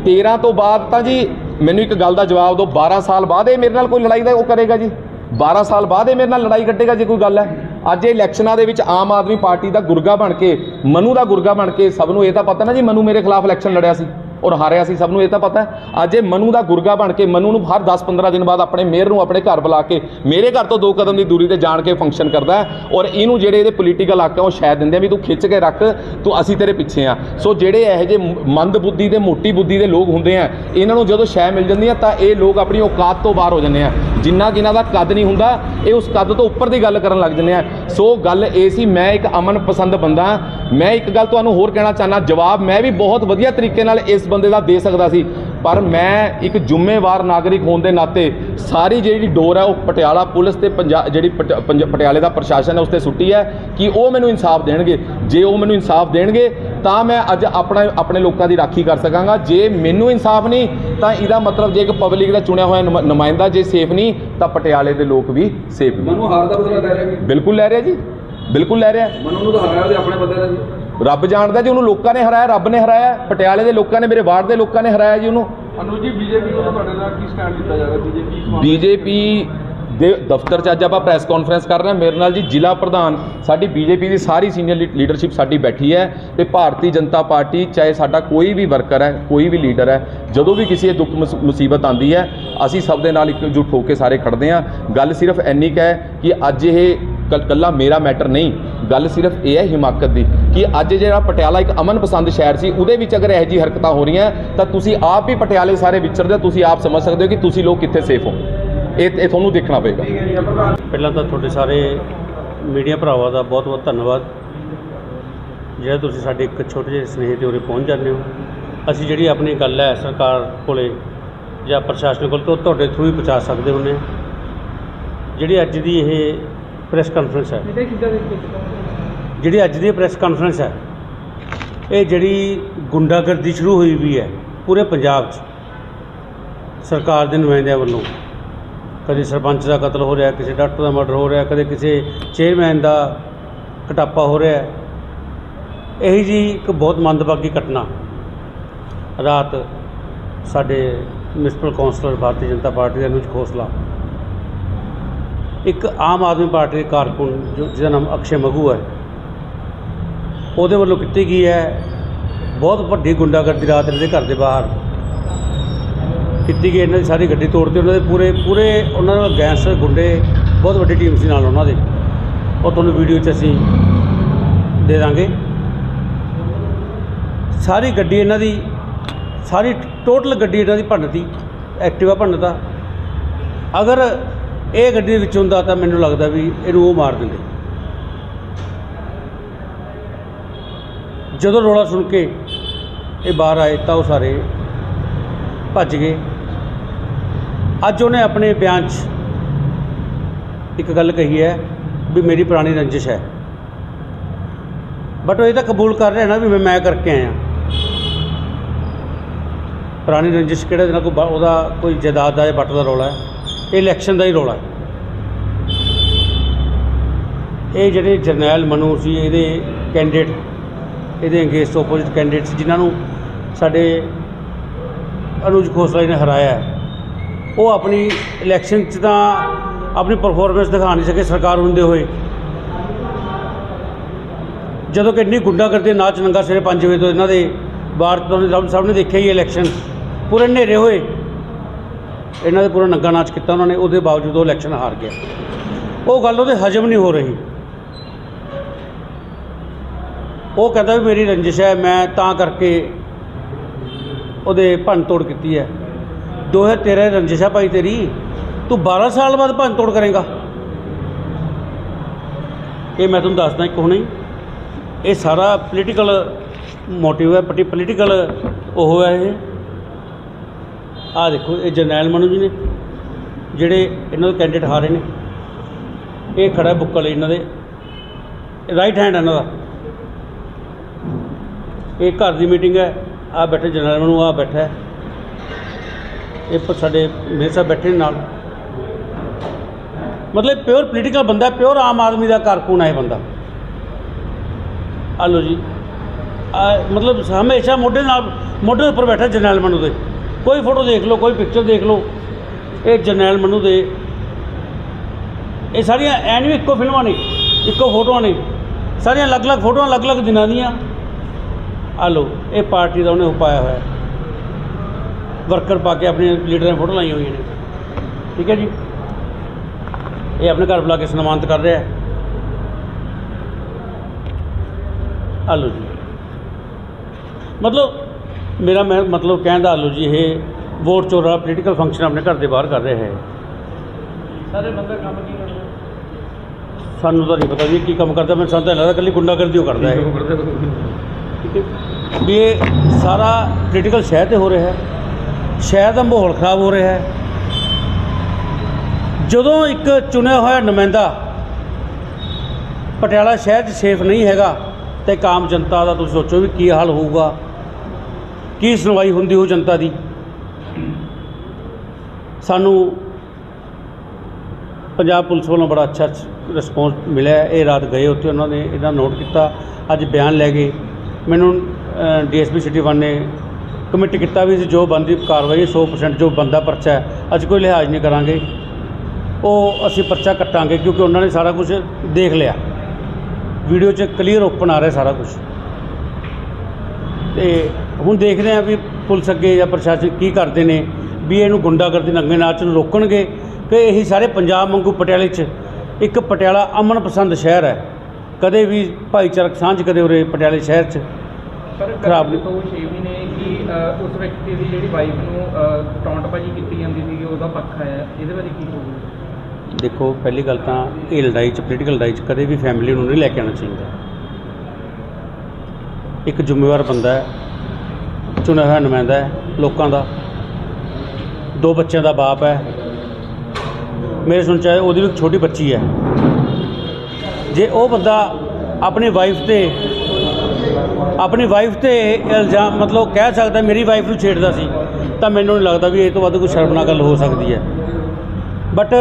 13 ਤੋਂ ਬਾਅਦ ਤਾਂ ਜੀ ਮੈਨੂੰ ਇੱਕ ਗੱਲ ਦਾ ਜਵਾਬ ਦਿਓ 12 ਸਾਲ ਬਾਅਦ ਇਹ ਮੇਰੇ ਨਾਲ ਕੋਈ ਲੜਾਈ ਦਾ ਉਹ ਕਰੇਗਾ ਜੀ। 12 ਸਾਲ ਬਾਅਦ ਇਹ ਮੇਰੇ ਨਾਲ ਲੜਾਈ ਕੱਢੇਗਾ ਜੇ ਕੋਈ ਗੱਲ ਹੈ। ਅੱਜ ਇਹ ਇਲੈਕਸ਼ਨਾਂ ਦੇ ਵਿੱਚ ਆਮ ਆਦਮੀ ਪਾਰਟੀ ਦਾ ਗੁਰਗਾ ਬਣ ਕੇ, ਮਨੂ ਦਾ ਗੁਰਗਾ ਬਣ ਕੇ ਸਭ ਨੂੰ ਇਹ ਤਾਂ ਪਤਾ ਨਾ ਜੀ, ਮਨੂ ਮੇਰੇ ਖਿਲਾਫ ਇਲੈਕਸ਼ਨ ਲੜਿਆ ਸੀ। ਔਰ ਹਾਰਿਆ ਸੀ, ਸਭ ਨੂੰ ਇਹ ਤਾਂ ਪਤਾ ਅੱਜ ਇਹ ਮਨੂ ਦਾ ਗੁਰਗਾ ਬਣ ਕੇ, ਮਨੂ ਨੂੰ ਹਰ 10-15 ਦਿਨ ਬਾਅਦ ਆਪਣੇ ਮੇਅਰ ਨੂੰ, ਆਪਣੇ ਘਰ ਬੁਲਾ ਕੇ, ਮੇਰੇ ਘਰ ਤੋਂ ਦੋ ਕਦਮ ਦੀ ਦੂਰੀ ਤੇ ਜਾਣ ਕੇ ਫੰਕਸ਼ਨ ਕਰਦਾ ਔਰ ਇਹਨੂੰ ਜਿਹੜੇ ਇਹਦੇ ਪੋਲੀਟੀਕਲ ਹੱਕ ਹੈ ਉਹ ਸ਼ਾਇਦ ਦਿੰਦੇ ਆ ਵੀ ਤੂੰ ਖਿੱਚ ਕੇ ਰੱਖ, ਤੂੰ ਅਸੀਂ ਤੇਰੇ ਪਿੱਛੇ ਆ। ਸੋ ਜਿਹੜੇ ਇਹੋ ਜਿਹੇ ਮੰਦ ਬੁੱਧੀ ਤੇ ਮੋਟੀ ਬੁੱਧੀ ਦੇ ਲੋਕ ਹੁੰਦੇ ਆ, ਇਹਨਾਂ ਨੂੰ ਜਦੋਂ ਸ਼ੈ ਮਿਲ ਜਾਂਦੀ ਆ, ਤਾਂ ਇਹ ਲੋਕ ਆਪਣੀ ਔਕਾਤ ਤੋਂ ਬਾਹਰ ਹੋ ਜਾਂਦੇ ਆ। ਜਿੰਨਾ ਕਿ ਇਹਨਾਂ ਦਾ ਕੱਦ ਨਹੀਂ ਹੁੰਦਾ, ਇਹ ਉਸ ਕੱਦ ਤੋਂ ਉੱਪਰ ਦੀ ਗੱਲ ਕਰਨ ਲੱਗ ਜਾਂਦੇ ਆ। ਸੋ ਗੱਲ ਇਹ ਸੀ, ਮੈਂ ਇੱਕ ਅਮਨ ਪਸੰਦ ਬੰਦਾ, ਮੈਂ ਇੱਕ ਗੱਲ ਤੁਹਾਨੂੰ ਹੋਰ ਕਹਿਣਾ ਚਾਹਨਾ ਜਵਾਬ ਮੈਂ ਵੀ ਬਹੁਤ ਵਧੀਆ ਤਰੀਕੇ ਨਾਲ ਇਸ ਬੰਦੇ ਦਾ ਦੇ ਸਕਦਾ ਸੀ। ਪਰ ਮੈਂ ਇੱਕ ਜ਼ਿੰਮੇਵਾਰ ਨਾਗਰਿਕ ਹੋਣ ਦੇ ਨਾਤੇ ਸਾਰੀ ਜਿਹੜੀ ਡੋਰ ਹੈ ਉਹ ਪਟਿਆਲਾ ਪੁਲਿਸ ਤੇ ਪੰਜਾਬ ਜਿਹੜੀ ਪਟਿਆਲੇ ਦਾ ਪ੍ਰਸ਼ਾਸਨ ਹੈ ਉਸ ਤੇ ਸੁੱਟੀ ਹੈ ਕਿ ਉਹ ਮੈਨੂੰ ਇਨਸਾਫ ਦੇਣਗੇ। ਜੇ ਉਹ ਮੈਨੂੰ ਇਨਸਾਫ ਦੇਣਗੇ ਤਾਂ ਮੈਂ ਅੱਜ ਆਪਣਾ ਆਪਣੇ ਲੋਕਾਂ ਦੀ ਰਾਖੀ ਕਰ ਸਕਾਂਗਾ। ਜੇ ਮੈਨੂੰ ਇਨਸਾਫ ਨਹੀਂ ਤਾਂ ਇਹਦਾ ਮਤਲਬ ਜੇ ਇੱਕ ਪਬਲਿਕ ਦਾ ਚੁਣਿਆ ਹੋਇਆ ਨੁਮਾ- ਨੁਮਾਇੰਦਾ ਜੇ ਸੇਫ ਨਹੀਂ ਤਾਂ ਪਟਿਆਲੇ ਦੇ ਲੋਕ ਵੀ ਸੇਫ ਨਹੀਂ। ਮਨੂੰ ਹਾਰ ਦਾ ਬਦਲਾ ਲੈ ਰਿਹਾ ਬਿਲਕੁਲ ਲੈ ਰਿਹਾ ਜੀ। ਬਿਲਕੁਲ ਲੈ ਰਿਹਾ। ਮਨੂੰ ਨੂੰ ਤਾਂ ਹਰਾਇਆ ਉਹਦੇ ਆਪਣੇ ਬੰਦੇ ਦਾ ਜੀ। ਰੱਬ ਜਾਣਦਾ ਜੀ ਉਹਨੂੰ ਲੋਕਾਂ ਨੇ ਹਰਾਇਆ ਰੱਬ ਨੇ ਹਰਾਇਆ ਪਟਿਆਲੇ ਦੇ ਲੋਕਾਂ ਨੇ ਮੇਰੇ ਵਾਰਡ ਦੇ ਲੋਕਾਂ ਨੇ ਹਰਾਇਆ ਜੀ ਉਹਨੂੰ। ਅਨੁਜ ਜੀ ਬੀਜੇਪੀ ਤੋਂ ਤੁਹਾਡੇ ਨਾਲ ਕੀ ਸਟੈਂਡ ਲਿੱਤਾ ਜਾਏਗਾ ਬੀਜੇਪੀ ਬੀਜੇਪੀ ਦੇ ਦਫ਼ਤਰ 'ਚ ਅੱਜ ਆਪਾਂ ਪ੍ਰੈਸ ਕਾਨਫਰੰਸ ਕਰ ਰਹੇ ਹਾਂ। ਮੇਰੇ ਨਾਲ ਜੀ ਜ਼ਿਲ੍ਹਾ ਪ੍ਰਧਾਨ ਸਾਡੀ ਬੀਜੇਪੀ ਦੀ ਸਾਰੀ ਸੀਨੀਅਰ ਲੀਡਰਸ਼ਿਪ ਸਾਡੀ ਬੈਠੀ ਹੈ ਤੇ ਭਾਰਤੀ ਜਨਤਾ ਪਾਰਟੀ ਚਾਹੇ ਸਾਡਾ ਕੋਈ ਵੀ ਵਰਕਰ ਹੈ ਕੋਈ ਵੀ ਲੀਡਰ ਹੈ ਜਦੋਂ ਵੀ ਕਿਸੇ ਦੁੱਖ ਮੁਸ- ਮੁਸੀਬਤ ਆਂਦੀ ਹੈ ਅਸੀਂ ਸਭ ਦੇ ਨਾਲ ਇਕਜੁੱਟ ਹੋ ਕੇ ਸਾਰੇ ਖੜਦੇ ਹਾਂ। ਗੱਲ ਸਿਰਫ ਇੰਨੀ ਹੈ ਕਿ ਅੱਜ ਇਹ ਕੱਲ- ਕੱਲਾ ਮੇਰਾ ਮੈਟਰ ਨਹੀਂ। ਗੱਲ ਸਿਰਫ ਇਹ ਹੈ ਹਿਮਾਕਤ ਦੀ ਕਿ ਅੱਜ ਜਿਹੜਾ ਪਟਿਆਲਾ ਇੱਕ ਅਮਨ ਪਸੰਦ ਸ਼ਹਿਰ ਸੀ, ਉਹਦੇ ਵਿੱਚ ਅਗਰ ਇਹੋ ਜਿਹੀ ਹਰਕਤਾਂ ਹੋ ਰਹੀਆਂ, ਤਾਂ ਤੁਸੀਂ ਆਪ ਹੀ ਪਟਿਆਲੇ ਸਾਰੇ ਵਿਚਰਦੇ ਹੋ, ਤੁਸੀਂ ਆਪ ਸਮਝ ਸਕਦੇ ਹੋ ਕਿ ਤੁਸੀਂ ਲੋਕ ਕਿੱਥੇ ਸੇਫ ਹੋ। ਇਹ ਇਹ ਤੁਹਾਨੂੰ ਦੇਖਣਾ ਪਏਗਾ। ਪਹਿਲਾਂ ਤਾਂ ਤੁਹਾਡੇ ਸਾਰੇ ਮੀਡੀਆ ਭਰਾਵਾਂ ਦਾ ਬਹੁਤ ਬਹੁਤ ਧੰਨਵਾਦ। ਜਿਹੜਾ ਤੁਸੀਂ ਸਾਡੇ ਇੱਕ ਛੋਟੇ ਜਿਹੇ ਸਨੇਹ ਤੇ ਉਰੇ ਪਹੁੰਚ ਜਾਂਦੇ ਹੋ। ਅਸੀਂ ਜਿਹੜੀ ਆਪਣੀ ਗੱਲ ਹੈ ਸਰਕਾਰ ਕੋਲੇ ਜਾਂ ਪ੍ਰਸ਼ਾਸਨ ਕੋਲ ਤੋਂ ਤੁਹਾਡੇ ਥਰੂ ਹੀ ਪਹੁੰਚਾ ਸਕਦੇ ਹੁੰਦੇ ਹਾਂ। ਜਿਹੜੀ ਅੱਜ ਦੀ ਇਹ ਪ੍ਰੈਸ ਕਾਨਫਰੰਸ ਹੈ। ਜਿਹੜੀ ਅੱਜ ਦੀ ਪ੍ਰੈਸ ਕਾਨਫਰੰਸ ਹੈ ਇਹ ਜਿਹੜੀ ਗੁੰਡਾਗਰਦੀ ਸ਼ੁਰੂ ਹੋਈ ਵੀ ਹੈ ਪੂਰੇ ਪੰਜਾਬ 'ਚ ਸਰਕਾਰ ਦੇ ਨੁਮਾਇੰਦਿਆਂ ਵੱਲੋਂ। ਕਦੇ ਸਰਪੰਚ ਦਾ ਕਤਲ ਹੋ ਰਿਹਾ ਕਿਸੇ ਡਾਕਟਰ ਦਾ ਮਰਡਰ ਹੋ ਰਿਹਾ ਕਦੇ ਕਿਸੇ ਚੇਅਰਮੈਨ ਦਾ ਕਟਾਪਾ ਹੋ ਰਿਹਾ। ਇਹੀ ਜੀ ਇੱਕ ਬਹੁਤ ਮੰਦਭਾਗੀ ਘਟਨਾ। ਰਾਤ ਸਾਡੇ municipal councillor Bharatiya Janata party ਦੇ ਅਨੁਜ ਖੋਸਲਾ ਇੱਕ ਆਮ ਆਦਮੀ ਪਾਰਟੀ ਦੇ ਕਾਰਕੁਨ ਜੋ ਜਿਹਦਾ ਨਾਮ ਅਕਸ਼ੇ ਮਗੂ ਹੈ। ਉਹਦੇ ਵੱਲੋਂ ਕੀਤੀ ਗਈ ਹੈ ਬਹੁਤ ਵੱਡੀ ਗੁੰਡਾਗਰਦੀ ਰਾਤ ਇਹਨਾਂ ਦੇ ਘਰ ਦੇ ਬਾਹਰ। ਕੀਤੀ ਗਈ ਇਹਨਾਂ ਦੀ ਸਾਰੀ ਗੱਡੀ ਤੋੜਤੀ, ਉਹਨਾਂ ਦੇ ਪੂਰੇ ਪੂਰੇ ਉਹਨਾਂ ਦਾ ਗੈਂਗਸਟਰ ਗੁੰਡੇ ਬਹੁਤ ਵੱਡੀ ਟੀਮ ਸੀ ਨਾਲ ਉਹਨਾਂ ਦੇ। ਉਹ ਤੁਹਾਨੂੰ ਵੀਡੀਓ 'ਚ ਅਸੀਂ ਦੇ ਦਾਂਗੇ। ਸਾਰੀ ਗੱਡੀ ਇਹਨਾਂ ਦੀ, ਸਾਰੀ ਟੋਟਲ ਗੱਡੀ ਇਹਨਾਂ ਦੀ ਭੰਨਤੀ, ਐਕਟਿਵਾ ਭੰਨਤਾ। ਅਗਰ ਇਹ ਗੱਡੀ ਦੇ ਵਿੱਚ ਹੁੰਦਾ ਤਾਂ ਮੈਨੂੰ ਲੱਗਦਾ ਵੀ ਇਹਨੂੰ ਉਹ ਮਾਰ ਦਿੰਦੇ। ਜਦੋਂ ਰੋਲਾ ਸੁਣ ਕੇ ਇਹ ਬਾਹਰ ਆਏ ਤਾਂ ਉਹ ਸਾਰੇ ਭੱਜ ਗਏ। ਅੱਜ ਉਹਨੇ ਆਪਣੇ ਬਿਆਨ 'ਚ ਇੱਕ ਗੱਲ ਕਹੀ ਹੈ ਵੀ ਮੇਰੀ ਪੁਰਾਣੀ ਰੰਜਿਸ਼ ਹੈ। ਬਟ ਉਹ ਇਹ ਤਾਂ ਕਬੂਲ ਕਰ ਰਿਹਾ ਨਾ ਵੀ ਮੈਂ ਕਰਕੇ ਆਇਆ। ਪੁਰਾਣੀ ਰੰਜਿਸ਼ ਕਿਹੜੇ ਜਿਹਨਾਂ ਕੋਈ ਉਹਦਾ ਕੋਈ ਜਾਇਦਾਦ ਦਾ ਜਾਂ ਬੱਟ ਦਾ ਰੌਲਾ ਹੈ। ਇਲੈਕਸ਼ਨ ਦਾ ਹੀ ਰੌਲਾ। ਹੈ ਇਹ ਜਿਹੜੇ ਜਰਨੈਲ ਮਨੂ ਸੀ, ਇਹਦੇ ਕੈਂਡੀਡੇਟ ਇਹਦੇ ਅਗੇਂਸਟ ਆਪੋਜ਼ਿਟ ਕੈਂਡੀਡੇਟ ਸੀ, ਜਿਨ੍ਹਾਂ ਨੂੰ ਸਾਡੇ ਅਨੁਜ ਖੋਸਲਾ ਜੀ ਨੇ ਹਰਾਇਆ ਉਹ ਆਪਣੀ ਇਲੈਕਸ਼ਨ 'ਚ ਤਾਂ ਆਪਣੀ ਪਰਫਾਰਮੈਂਸ ਦਿਖਾ ਨਹੀਂ ਸਕੇ ਸਰਕਾਰ ਹੁੰਦੇ ਹੋਏ। ਜਦੋਂ ਕਿ ਇੰਨੀ ਗੁੰਡਾਗਰਦੀ ਨਾਚ ਨੰਗਾ ਸਵੇਰੇ 5 ਵਜੇ ਤੋਂ ਇਹਨਾਂ ਦੇ ਬਾਹਰ ਤੋਂ ਸਭ ਸਭ ਨੇ ਦੇਖਿਆ ਹੀ ਇਲੈਕਸ਼ਨ। ਪੂਰੇ ਹਨੇਰੇ ਹੋਏ। ਇਹਨਾਂ ਦੇ ਪੂਰਾ ਨੰਗਾ ਨਾਚ ਕੀਤਾ ਉਹਨਾਂ ਨੇ, ਉਹਦੇ ਬਾਵਜੂਦ ਉਹ ਇਲੈਕਸ਼ਨ ਹਾਰ ਗਿਆ ਉਹ ਗੱਲ ਉਹਦੇ ਹਜਮ ਨਹੀਂ ਹੋ ਰਹੀ। ਉਹ ਕਹਿੰਦਾ ਵੀ ਮੇਰੀ ਰੰਜਿਸ਼ ਹੈ, ਮੈਂ ਤਾਂ ਕਰਕੇ ਉਹਦੇ ਭੰਨ ਤੋੜ ਕੀਤੀ ਹੈ। 2013 ਰੰਜਿਸ਼ ਹੈ ਭਾਈ ਤੇਰੀ, ਤੂੰ 12 ਸਾਲ ਬਾਅਦ ਭੰਨ ਤੋੜ ਕਰੇਗਾ। ਇਹ ਮੈਂ ਤੁਹਾਨੂੰ ਦੱਸਦਾ ਇੱਕ ਹੁਣੇ ਇਹ ਸਾਰਾ ਪੋਲੀਟੀਕਲ ਮੋਟਿਵ ਹੈ ਪਟੀ ਪੋਲੀਟੀਕਲ ਉਹ ਹੈ ਇਹ। ਆ ਦੇਖੋ, ਇਹ ਜਰਨੈਲ ਮਨੂ ਜੀ ਨੇ, ਜਿਹੜੇ ਇਹਨਾਂ ਦੇ ਕੈਂਡੀਡੇਟ ਹਾਰੇ ਨੇ। ਇਹ ਖੜਾ ਬੁੱਕਲ ਇਹਨਾਂ ਦੇ। ਰਾਈਟ ਹੈਂਡ ਇਹਨਾਂ ਦਾ। ਇਹ ਘਰ ਦੀ ਮੀਟਿੰਗ ਹੈ ਆ ਬੈਠੇ ਜਨਰਲ ਨੂੰ ਆ ਬੈਠਾ ਇਹ ਪ- ਸਾਡੇ ਮੇਰੇ ਸਾਹਿਬ ਬੈਠੇ ਨੇ ਨਾਲ। ਮਤਲਬ ਪਿਓਰ ਪੋਲੀਟੀਕਲ ਬੰਦਾ ਪਿਓਰ ਆਮ ਆਦਮੀ ਦਾ ਕਾਰਕੁਨ ਹੈ ਇਹ ਬੰਦਾ? ਆ ਲਓ ਜੀ। ਮਤਲਬ ਹਮੇਸ਼ਾ ਮੋਢੇ ਨਾਲ, ਮੋਢੇ ਉੱਪਰ ਬੈਠਾ ਜਰਨੈਲ ਮਨੂ ਦੇ। ਕੋਈ ਫੋਟੋ ਦੇਖ ਲਓ, ਕੋਈ ਪਿਕਚਰ ਦੇਖ ਲਓ। ਇਹ ਜਰਨੈਲ ਮਨੂ ਦੇ। ਇਹ ਸਾਰੀਆਂ ਐਨ ਵੀ ਇੱਕੋ ਫਿਲਮਾਂ ਨੇ, ਇੱਕੋ ਫੋਟੋਆਂ ਨੇ। ਸਾਰੀਆਂ ਅਲੱਗ-ਅਲੱਗ ਫੋਟੋਆਂ ਅਲੱਗ-ਅਲੱਗ ਦਿਨਾਂ ਦੀਆਂ। ਆ ਲਓ, ਇਹ ਪਾਰਟੀ ਦਾ ਉਹਨੇ ਉਹ ਪਾਇਆ ਹੋਇਆ। ਵਰਕਰ ਪਾ ਕੇ ਆਪਣੇ ਲੀਡਰਾਂ ਦੀਆਂ ਫੋਟੋ ਲਾਈਆਂ ਹੋਈਆਂ ਨੇ। ਠੀਕ ਹੈ ਜੀ? ਇਹ ਆਪਣੇ ਘਰ ਬੁਲਾ ਕੇ ਸਨਮਾਨਿਤ ਕਰ ਰਿਹਾ ਹੈ। ਆ ਲਓ ਜੀ। ਮਤਲਬ ਮੇਰਾ ਮੈਂ ਮਤਲਬ ਕਹਿਣ ਦਾ ਲਓ ਜੀ ਇਹ ਵੋਟ ਚੋਰ ਵਾਲਾ ਪੋਲੀਟੀਕਲ ਫੰਕਸ਼ਨ ਆਪਣੇ ਘਰ ਦੇ ਬਾਹਰ ਕਰ ਰਿਹਾ ਹੈ। ਸਾਰੇ ਬੰਦਾ ਕੰਮ ਕੀ ਕਰਦਾ ਸਾਨੂੰ ਤਾਂ ਨਹੀਂ ਪਤਾ ਵੀ ਇਹ ਕੀ ਕੰਮ ਕਰਦਾ ਮੈਨੂੰ ਸਾਨੂੰ ਤਾਂ ਲੱਗਦਾ ਇਕੱਲੀ ਗੁੰਡਾਗਰਦੀ ਉਹ ਕਰਦਾ ਹੈ। ਠੀਕ ਹੈ ਵੀ ਇਹ ਸਾਰਾ ਪੋਲੀਟੀਕਲ ਸ਼ਹਿਰ ਤੇ ਹੋ ਰਿਹਾ ਹੈ। ਸ਼ਹਿਰ ਦਾ ਮਾਹੌਲ ਖਰਾਬ ਹੋ ਰਿਹਾ ਹੈ। ਜਦੋਂ ਇੱਕ ਚੁਣਿਆ ਹੋਇਆ ਨੁਮਾਇੰਦਾ ਪਟਿਆਲਾ ਸ਼ਹਿਰ 'ਚ ਸੇਫ ਨਹੀਂ ਹੈਗਾ ਤੇ ਇੱਕ ਆਮ ਜਨਤਾ ਦਾ ਤੁਸੀਂ ਸੋਚੋ ਵੀ ਕੀ ਹਾਲ ਹੋਊਗਾ। ਕੀ ਸੁਣਵਾਈ ਹੁੰਦੀ ਹੋ ਜਨਤਾ ਦੀ? ਸਾਨੂੰ ਪੰਜਾਬ ਪੁਲਿਸ ਵੱਲੋਂ ਬੜਾ ਅੱਛਾ ਰਿਸਪੌਂਸ ਮਿਲਿਆ। ਇਹ ਰਾਤ ਗਏ ਉੱਥੇ, ਉਹਨਾਂ ਨੇ ਇਹਦਾ ਨੋਟ ਕੀਤਾ। ਅੱਜ ਬਿਆਨ ਲੈ ਗਏ। ਮੈਨੂੰ ਡੀਐਸਪੀ ਸਿਟੀ ਵਨ ਨੇ ਕਮਿਟ ਕੀਤਾ ਵੀ ਜੋ ਬੰਦੀ ਕਾਰਵਾਈ 100% ਜੋ ਬੰਦਾ ਪਰਚਾ ਹੈ ਅੱਜ ਕੋਈ ਲਿਹਾਜ਼ ਨਹੀਂ ਕਰਾਂਗੇ। ਉਹ ਅਸੀਂ ਪਰਚਾ ਕੱਟਾਂਗੇ ਕਿਉਂਕਿ ਉਹਨਾਂ ਨੇ ਸਾਰਾ ਕੁਝ ਦੇਖ ਲਿਆ। ਵੀਡੀਓ 'ਚ ਕਲੀਅਰ ਓਪਨ ਆ ਰਿਹਾ ਸਾਰਾ ਕੁਝ। ਤੇ ਹੁਣ ਦੇਖਦੇ ਹਾਂ ਵੀ ਪੁਲਿਸ ਅੱਗੇ ਜਾਂ ਪ੍ਰਸ਼ਾਸਨ ਕੀ ਕਰਦੇ ਨੇ ਵੀ ਇਹਨੂੰ ਗੁੰਡਾਗਰਦੀ ਨੰਗੇ ਨਾਚ ਨੂੰ ਰੋਕਣਗੇ ਕਿ ਇਹੀ ਸਾਰੇ ਪੰਜਾਬ ਵਾਂਗੂ ਪਟਿਆਲੇ 'ਚ ਇੱਕ ਪਟਿਆਲਾ ਅਮਨ ਪਸੰਦ ਸ਼ਹਿਰ ਹੈ। ਕਦੇ ਵੀ ਭਾਈਚਾਰਕ ਸਾਂਝ ਕਦੇ ਉਰੇ ਪਟਿਆਲੇ ਸ਼ਹਿਰ 'ਚ। ਖਰਾਬ ਗੱਲ ਤੋਂ 6 ਮਹੀਨੇ ਕਿ ਉਸ ਵਿਅਕਤੀ ਦੀ ਜਿਹੜੀ ਵਾਈਫ ਨੂੰ ਟੌਂਟਬਾਜੀ ਕੀਤੀ ਜਾਂਦੀ ਸੀ ਉਹਦਾ ਪੱਖ ਆਇਆ ਇਹਦੇ ਬਾਰੇ ਕੀ ਕਹੋਗੇ? ਦੇਖੋ ਪਹਿਲੀ ਗੱਲ ਤਾਂ ਇਹ ਲੜਾਈ 'ਚ ਪੋਲੀਟੀਕਲ ਲੜਾਈ 'ਚ ਕਦੇ ਵੀ ਫੈਮਿਲੀ ਨੂੰ ਨਹੀਂ ਲੈ ਕੇ ਆਉਣਾ ਚਾਹੀਦਾ। ਇੱਕ ਜ਼ਿੰਮੇਵਾਰ ਬੰਦਾ ਹੈ। ਚੁਣਿਆ ਹੋਇਆ ਨੁਮਾਇੰਦਾ ਹੈ, ਲੋਕਾਂ ਦਾ। ਦੋ ਬੱਚਿਆਂ ਦਾ ਬਾਪ ਹੈ। ਮੇਰੇ ਸੁਣ ਚਾਹੇ ਉਹਦੀ ਵੀ ਇੱਕ ਛੋਟੀ ਬੱਚੀ ਹੈ। ਜੇ ਉਹ ਬੰਦਾ ਆਪਣੀ ਵਾਈਫ ਤੇ, ਆਪਣੀ ਵਾਈਫ ਤੇ ਇਲਜ਼ਾਮ, ਮਤਲਬ ਕਹਿ ਸਕਦਾ, ਮੇਰੀ ਵਾਈਫ ਨੂੰ ਛੇੜਦਾ ਸੀ, ਤਾਂ ਮੈਨੂੰ ਨਹੀਂ ਲੱਗਦਾ ਵੀ ਇਹ ਤੋਂ ਵੱਧ ਕੋਈ ਸ਼ਰਮਨਾਕ ਗੱਲ ਹੋ ਸਕਦੀ ਹੈ। ਬਟ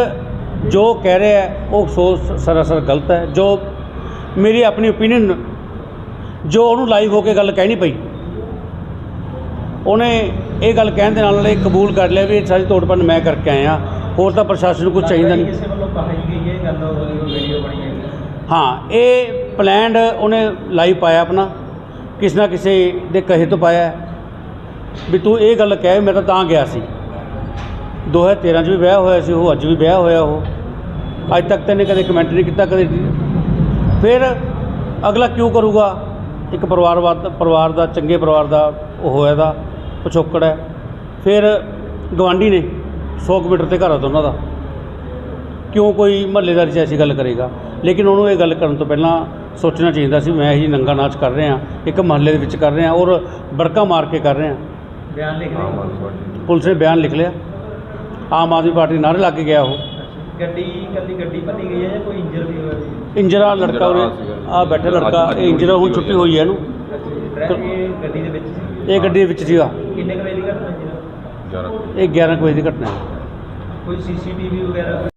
ਜੋ ਕਹਿ ਰਿਹਾ ਉਹ ਸੋਚ ਸਰਾਸਰ ਗਲਤ ਹੈ। ਜੋ ਮੇਰੀ ਆਪਣੀ ਓਪੀਨੀਅਨ ਜੋ ਉਹਨੂੰ ਲਾਈਵ ਹੋ ਕੇ ਗੱਲ ਕਹਿਣੀ ਪਈ ਉਹਨੇ ਇਹ ਗੱਲ ਕਹਿਣ ਦੇ ਨਾਲ ਨਾਲ ਇਹ ਕਬੂਲ ਕਰ ਲਿਆ ਵੀ ਇਹ ਸਾਰੀ ਤੋੜ ਭੰਨ ਮੈਂ ਕਰਕੇ ਆਇਆ। ਹੋਰ ਤਾਂ ਪ੍ਰਸ਼ਾਸਨ ਨੂੰ ਕੁਝ ਚਾਹੀਦਾ ਨਹੀਂ। ਕਿਸੇ ਵੱਲੋਂ ਕਹਾਈ ਗਈ ਇਹ ਗੱਲ ਉਹ ਵੀਡੀਓ ਬਣੀ ਹੈ। ਹਾਂ ਇਹ ਪਲੈਨਡ ਉਹਨੇ ਲਾਈਵ ਪਾਇਆ ਆਪਣਾ। ਕਿਸੇ ਨਾ ਕਿਸੇ ਦੇ ਕਹੇ ਤੋਂ ਪਾਇਆ। ਹੈ ਵੀ ਤੂੰ ਇਹ ਗੱਲ ਕਹਿ ਮੈਂ ਤਾਂ ਤਾਂ ਗਿਆ ਸੀ। 2013 ਚ ਵੀ ਵਿਆਹ ਹੋਇਆ ਸੀ ਉਹ ਅੱਜ ਵੀ ਵਿਆਹ ਹੋਇਆ ਉਹ। ਅੱਜ ਤੱਕ ਤਾਂ ਇਹਨੇ ਕਦੇ ਕਮੈਂਟ ਨਹੀਂ ਕੀਤਾ ਕਦੇ ਫਿਰ ਅਗਲਾ ਕਿਉਂ ਕਰੂਗਾ? ਇੱਕ ਪਰਿਵਾਰਵਾਦ ਪਰਿਵਾਰ ਦਾ ਚੰਗੇ ਪਰਿਵਾਰ ਦਾ ਉਹ ਹੋਇਆ ਦਾ। ਪਿਛੋਕੜ ਹੈ। ਫਿਰ ਗਵਾਂਢੀ ਨੇ 100 ਕੁ ਮੀਟਰ ਤੇ ਘਰ ਆ ਦੋਨਾਂ ਦਾ। ਕਿਉਂ ਕੋਈ ਮਹੱਲੇਦਾਰ 'ਚ ਐਸੀ ਗੱਲ ਕਰੇਗਾ? ਲੇਕਿਨ ਉਹਨੂੰ ਇਹ ਗੱਲ ਕਰਨ ਤੋਂ ਪਹਿਲਾਂ ਸੋਚਣਾ ਚਾਹੀਦਾ ਸੀ ਮੈਂ ਇਹ ਜੀ ਨੰਗਾ ਨਾਚ ਕਰ ਰਿਹਾ ਇੱਕ ਮਹੱਲੇ ਦੇ ਵਿੱਚ ਕਰ ਰਿਹਾ ਔਰ ਬੜਕਾ ਮਾਰ ਕੇ ਕਰ ਰਿਹਾ। ਬਿਆਨ ਲਿਖ ਰਹੇ ਪੁਲਿਸ ਨੇ ਬਿਆਨ ਲਿਖ ਲਿਆ। ਆਮ ਆਦਮੀ ਪਾਰਟੀ ਦੇ ਨਾਅਰੇ ਲਾ ਕੇ ਗਿਆ ਉਹ। ਗੱਡੀ ਕੱਲੀ ਗੱਡੀ ਭੰਨੀ ਗਈ ਹੈ ਜਾਂ ਕੋਈ ਇੰਜਰ ਵੀ ਹੋਇਆ ਸੀ? ਇੰਜਰਾ ਲੜਕਾ ਉਰੇ ਆ ਬੈਠਾ ਲੜਕਾ ਇਹ ਇੰਜਰਾ ਹੁਣ ਛੁੱਟੀ ਹੋਈ ਹੈ ਇਹਨੂੰ। ਇਹ ਗੱਡੀ ਦੇ ਵਿੱਚ ਸੀ? ਇਹ ਗੱਡੀ ਦੇ ਵਿੱਚ ਸੀਗਾ। ਕਿੰਨੇ ਕੁ ਵਜੇ ਦੀ ਘਟਨਾ ਜੀ? ਇਹ 11 ਕੁ ਵਜੇ ਦੀ ਘਟਨਾ ਹੈ। ਕੋਈ ਸੀਸੀਟੀਵੀ ਵਗੈਰਾ?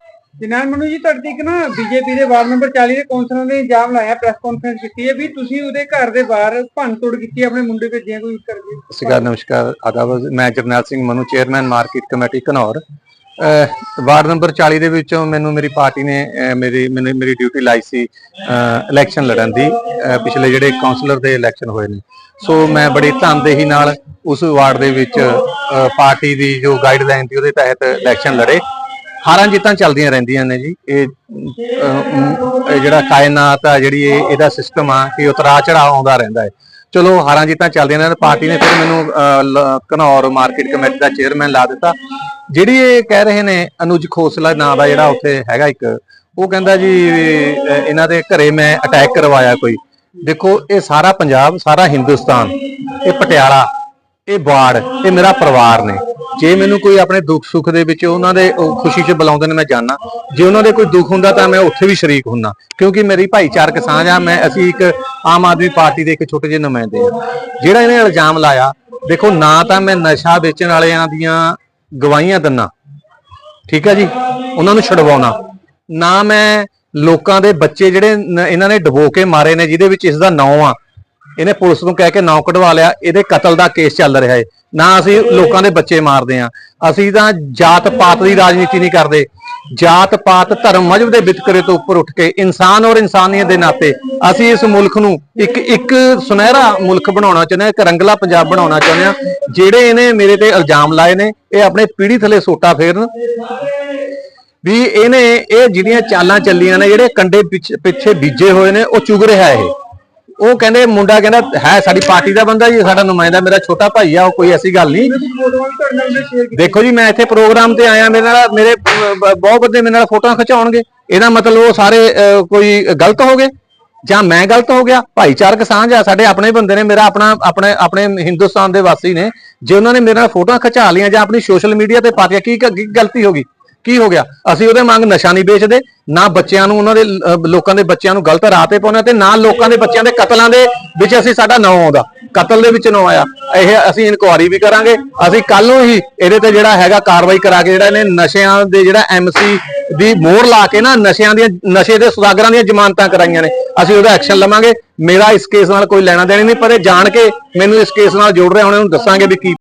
ਜਨਾਬ ਮਨੂ ਜੀ ਤੁਹਾਡੇ ਤੇ ਇੱਕ ਨਾ ਬੀਜੇਪੀ ਦੇ ਵਾਰਡ ਨੰਬਰ 40 ਦੇ ਕੌਂਸਲਰ ਨੇ ਇਲਜ਼ਾਮ ਲਾਇਆ ਪ੍ਰੈਸ ਕਾਨਫਰੰਸ ਕੀਤੀ ਹੈ ਵੀ ਤੁਸੀਂ ਉਹਦੇ ਘਰ ਦੇ ਬਾਹਰ ਭੰਨ ਤੋੜ ਕੀਤੀ ਹੈ, ਆਪਣੇ ਮੁੰਡੇ ਭੇਜਿਆ ਕੋਈ ਕਰਕੇ ਸਤਿ ਸ਼੍ਰੀ ਅਕਾਲ ਨਮਸਕਾਰ ਆਦਾਬ। ਮੈਂ Jarnail Singh Manu chairman market committee Ghanaur ward number 40 ਦੇ ਵਿੱਚੋਂ ਮੈਨੂੰ ਮੇਰੀ ਪਾਰਟੀ ਨੇ ਮੇਰੀ, ਮੈਨੂੰ ਮੇਰੀ ਡਿਊਟੀ ਲਾਈ ਸੀ ਇਲੈਕਸ਼ਨ ਲੜਨ ਦੀ ਪਿਛਲੇ ਜਿਹੜੇ ਕਾਉਂਸਲਰ ਦੇ ਇਲੈਕਸ਼ਨ ਹੋਏ ਨੇ। ਸੋ ਮੈਂ ਬੜੀ ਧੰਦੇਹੀ ਨਾਲ ਉਸ ਵਾਰਡ ਦੇ ਵਿੱਚ ਪਾਰਟੀ ਦੀ ਜੋ ਗਾਈਡਲਾਈਨ ਸੀ ਉਹਦੇ ਤਹਿਤ ਇਲੈਕਸ਼ਨ ਲੜੇ। ਹਾਰਾਂ ਜਿੱਤਾਂ ਚੱਲਦੀਆਂ ਰਹਿੰਦੀਆਂ ਨੇ ਜੀ। ਇਹ ਜਿਹੜਾ ਕਾਇਨਾਤ ਆ ਜਿਹੜੀ ਇਹਦਾ ਸਿਸਟਮ ਆ ਕਿ ਉਤਰਾ ਚੜਾਅ ਆਉਂਦਾ ਰਹਿੰਦਾ ਹੈ। ਚਲੋ ਹਾਰਾਂ ਜਿੱਤਾਂ ਚੱਲਦੀਆਂ ਨੇ, ਪਾਰਟੀ ਨੇ ਫਿਰ ਮੈਨੂੰ ਘਨੌਰ ਮਾਰਕੀਟ ਕਮੇਟੀ ਦਾ ਚੇਅਰਮੈਨ ਲਾ ਦਿੱਤਾ। ਜਿਹੜੀ ਇਹ ਕਹਿ ਰਹੇ ਨੇ ਅਨੁਜ ਖੋਸਲਾ ਨਾਂ ਦਾ ਜਿਹੜਾ ਉੱਥੇ ਹੈਗਾ ਇੱਕ, ਉਹ ਕਹਿੰਦਾ ਜੀ ਇਹਨਾਂ ਦੇ ਘਰੇ ਮੈਂ ਅਟੈਕ ਕਰਵਾਇਆ ਕੋਈ। ਦੇਖੋ, ਇਹ ਸਾਰਾ ਪੰਜਾਬ, ਸਾਰਾ ਹਿੰਦੁਸਤਾਨ, ਇਹ ਪਟਿਆਲਾ, ਇਹ ਬਾੜ ਇਹ ਮੇਰਾ ਪਰਿਵਾਰ ਨੇ। ਜੇ ਮੈਨੂੰ ਕੋਈ ਆਪਣੇ ਦੁੱਖ ਸੁੱਖ ਦੇ ਵਿੱਚ ਉਹਨਾਂ ਦੇ ਖੁਸ਼ੀ 'ਚ ਬੁਲਾਉਂਦੇ ਨੇ, ਮੈਂ ਜਾਣਾ ਜੇ ਉਹਨਾਂ ਦੇ ਕੋਈ ਦੁੱਖ ਹੁੰਦਾ ਤਾਂ ਮੈਂ ਉੱਥੇ ਵੀ ਸ਼ਰੀਕ ਹੁੰਨਾ, ਕਿਉਂਕਿ ਮੇਰੀ ਭਾਈਚਾਰਕ ਸਾਂਝ ਆ, ਮੈਂ, ਅਸੀਂ ਇੱਕ ਆਮ ਆਦਮੀ ਪਾਰਟੀ ਦੇ ਇੱਕ ਛੋਟੇ ਜਿਹੇ ਨੁਮਾਇੰਦੇ ਆ। ਜਿਹੜਾ ਇਹਨੇ ਇਲਜ਼ਾਮ ਲਾਇਆ, ਦੇਖੋ, ਨਾ ਤਾਂ ਮੈਂ ਨਸ਼ਾ ਵੇਚਣ ਵਾਲਿਆਂ ਦੀਆਂ ਗਵਾਹੀਆਂ ਦਿੰਨਾ। ਠੀਕ ਹੈ ਜੀ? ਉਹਨਾਂ ਨੂੰ ਛਡਵਾਉਣਾ। ਨਾ ਮੈਂ ਲੋਕਾਂ ਦੇ ਬੱਚੇ ਜਿਹੜੇ ਇਹਨਾਂ ਨੇ ਡਬੋ ਕੇ ਮਾਰੇ ਨੇ, ਜਿਹਦੇ ਵਿੱਚ ਇਸ ਦਾ ਨਾਂ ਆ। ਇਹਨੇ ਪੁਲਿਸ ਨੂੰ ਕਹਿ ਕੇ ਨਾਂ ਕਢਵਾ ਲਿਆ। ਇਹਦੇ ਕਤਲ ਦਾ ਕੇਸ ਚੱਲ ਰਿਹਾ ਹੈ ਨਾ ਅਸੀਂ ਲੋਕਾਂ ਦੇ ਬੱਚੇ ਮਾਰਦੇ ਆ ਅਸੀਂ ਤਾਂ ਜਾਤ ਪਾਤ ਦੀ ਰਾਜਨੀਤੀ ਨਹੀਂ ਕਰਦੇ। ਜਾਤ ਪਾਤ ਧਰਮ ਮਜਬ ਦੇ ਵਿਤਕਰੇ ਤੋਂ ਉੱਪਰ ਉੱਠ ਕੇ ਇਨਸਾਨ ਔਰ ਇਨਸਾਨੀਅਤ ਦੇ ਨਾਤੇ ਅਸੀਂ ਇਸ ਮੁਲਕ ਨੂੰ ਇੱਕ ਇੱਕ ਸੁਨਹਿਰਾ ਮੁਲਕ ਬਣਾਉਣਾ ਚਾਹੁੰਦੇ ਹਾਂ ਇੱਕ ਰੰਗਲਾ ਪੰਜਾਬ ਬਣਾਉਣਾ ਚਾਹੁੰਦੇ ਹਾਂ ਜਿਹੜੇ ਇਹਨੇ ਮੇਰੇ ਤੇ ਇਲਜ਼ਾਮ ਲਾਏ ਨੇ ਇਹ ਆਪਣੇ ਪੀੜੀ ਥਲੇ ਸੋਟਾ ਫੇਰਨ। ਵੀ ਇਹਨੇ ਇਹ ਜਿਹੜੀਆਂ ਚਾਲਾਂ ਚੱਲੀਆਂ ਨੇ ਜਿਹੜੇ ਕੰਡੇ ਪਿੱਛੇ ਪਿੱਛੇ ਬੀਜੇ ਹੋਏ ਨੇ ਉਹ ਚੁਗ ਰਿਹਾ ਇਹ। ਉਹ ਕਹਿੰਦੇ ਮੁੰਡਾ ਕਹਿੰਦਾ ਹੈ ਸਾਡੀ ਪਾਰਟੀ ਦਾ ਬੰਦਾ ਜੀ ਸਾਡਾ ਨੁਮਾਇੰਦਾ ਮੇਰਾ ਛੋਟਾ ਭਾਈ ਆ ਉਹ ਕੋਈ ਐਸੀ ਗੱਲ ਨਹੀਂ। ਦੇਖੋ ਜੀ ਮੈਂ ਇੱਥੇ ਪ੍ਰੋਗਰਾਮ ਤੇ ਆਇਆ ਮੇਰੇ ਨਾਲ ਮੇਰੇ ਬਹੁਤ ਬੰਦੇ ਮੇਰੇ ਨਾਲ ਫੋਟੋਆਂ ਖਿਚਾਉਣਗੇ। ਇਹਦਾ ਮਤਲਬ ਉਹ ਸਾਰੇ ਅਹ, ਕੋਈ ਗਲਤ ਹੋ ਗਏ? ਜਾਂ ਮੈਂ ਗਲਤ ਹੋ ਗਿਆ? ਭਾਈਚਾਰਕ ਸਾਂਝ ਆ ਸਾਡੇ ਆਪਣੇ ਬੰਦੇ ਨੇ ਮੇਰਾ ਆਪਣਾ ਆਪਣੇ ਆਪਣੇ ਹਿੰਦੁਸਤਾਨ ਦੇ ਵਾਸੀ ਨੇ। ਜੇ ਉਹਨਾਂ ਨੇ ਮੇਰੇ ਨਾਲ ਫੋਟੋਆਂ ਖਿਚਾ ਲਈਆਂ ਜਾਂ ਆਪਣੀ ਸੋਸ਼ਲ ਮੀਡੀਆ ਤੇ ਪਾਤੀਆਂ ਕੀ ਕੀ ਗਲਤੀ ਹੋ ਗਈ? ਕੀ ਹੋ ਗਿਆ? ਅਸੀਂ ਉਹਦੇ ਮੰਗ ਨਸ਼ਾ ਨਹੀਂ ਵੇਚਦੇ, ਨਾ ਬੱਚਿਆਂ ਨੂੰ ਉਹਨਾਂ ਦੇ ਲੋਕਾਂ ਦੇ ਬੱਚਿਆਂ ਨੂੰ ਗਲਤ ਰਾਹ ਤੇ ਪਾਉਂਦੇ ਤੇ ਨਾ ਲੋਕਾਂ ਦੇ ਬੱਚਿਆਂ ਦੇ ਕਤਲਾਂ ਦੇ ਵਿੱਚ ਅਸੀਂ ਸਾਡਾ ਨਾਂ ਆਉਂਦਾ। ਕਤਲ ਦੇ ਵਿੱਚ ਨਾਂ ਆਇਆ। ਇਹ ਅਸੀਂ ਇਨਕੁਆਰੀ ਵੀ ਕਰਾਂਗੇ। ਅਸੀਂ ਕੱਲ ਨੂੰ ਹੀ ਇਹਦੇ ਤੇ ਜਿਹੜਾ ਹੈਗਾ ਕਾਰਵਾਈ ਕਰਾ ਕੇ ਜਿਹੜਾ ਇਹਨੇ ਨਸ਼ਿਆਂ ਦੇ ਜਿਹੜਾ ਐਮਸੀ ਦੀ ਮੋਹਰ ਲਾ ਕੇ ਨਾ ਨਸ਼ਿਆਂ ਦੀਆਂ, ਨਸ਼ੇ ਦੇ ਸੁਦਾਗਰਾਂ ਦੀਆਂ ਜ਼ਮਾਨਤਾਂ ਕਰਾਈਆਂ ਨੇ। ਅਸੀਂ ਉਹਦਾ ਐਕਸ਼ਨ ਲਵਾਂਗੇ। ਮੇਰਾ ਇਸ ਕੇਸ ਨਾਲ ਕੋਈ ਲੈਣਾ ਦੇਣਾ ਨਹੀਂ, ਪਰ ਇਹ ਜਾਣ ਕੇ ਮੈਨੂੰ ਇਸ ਕੇਸ ਨਾਲ ਜੋੜ ਰਿਹਾ, ਹੁਣ ਇਹਨੂੰ ਦੱਸਾਂਗੇ ਵੀ ਕੀ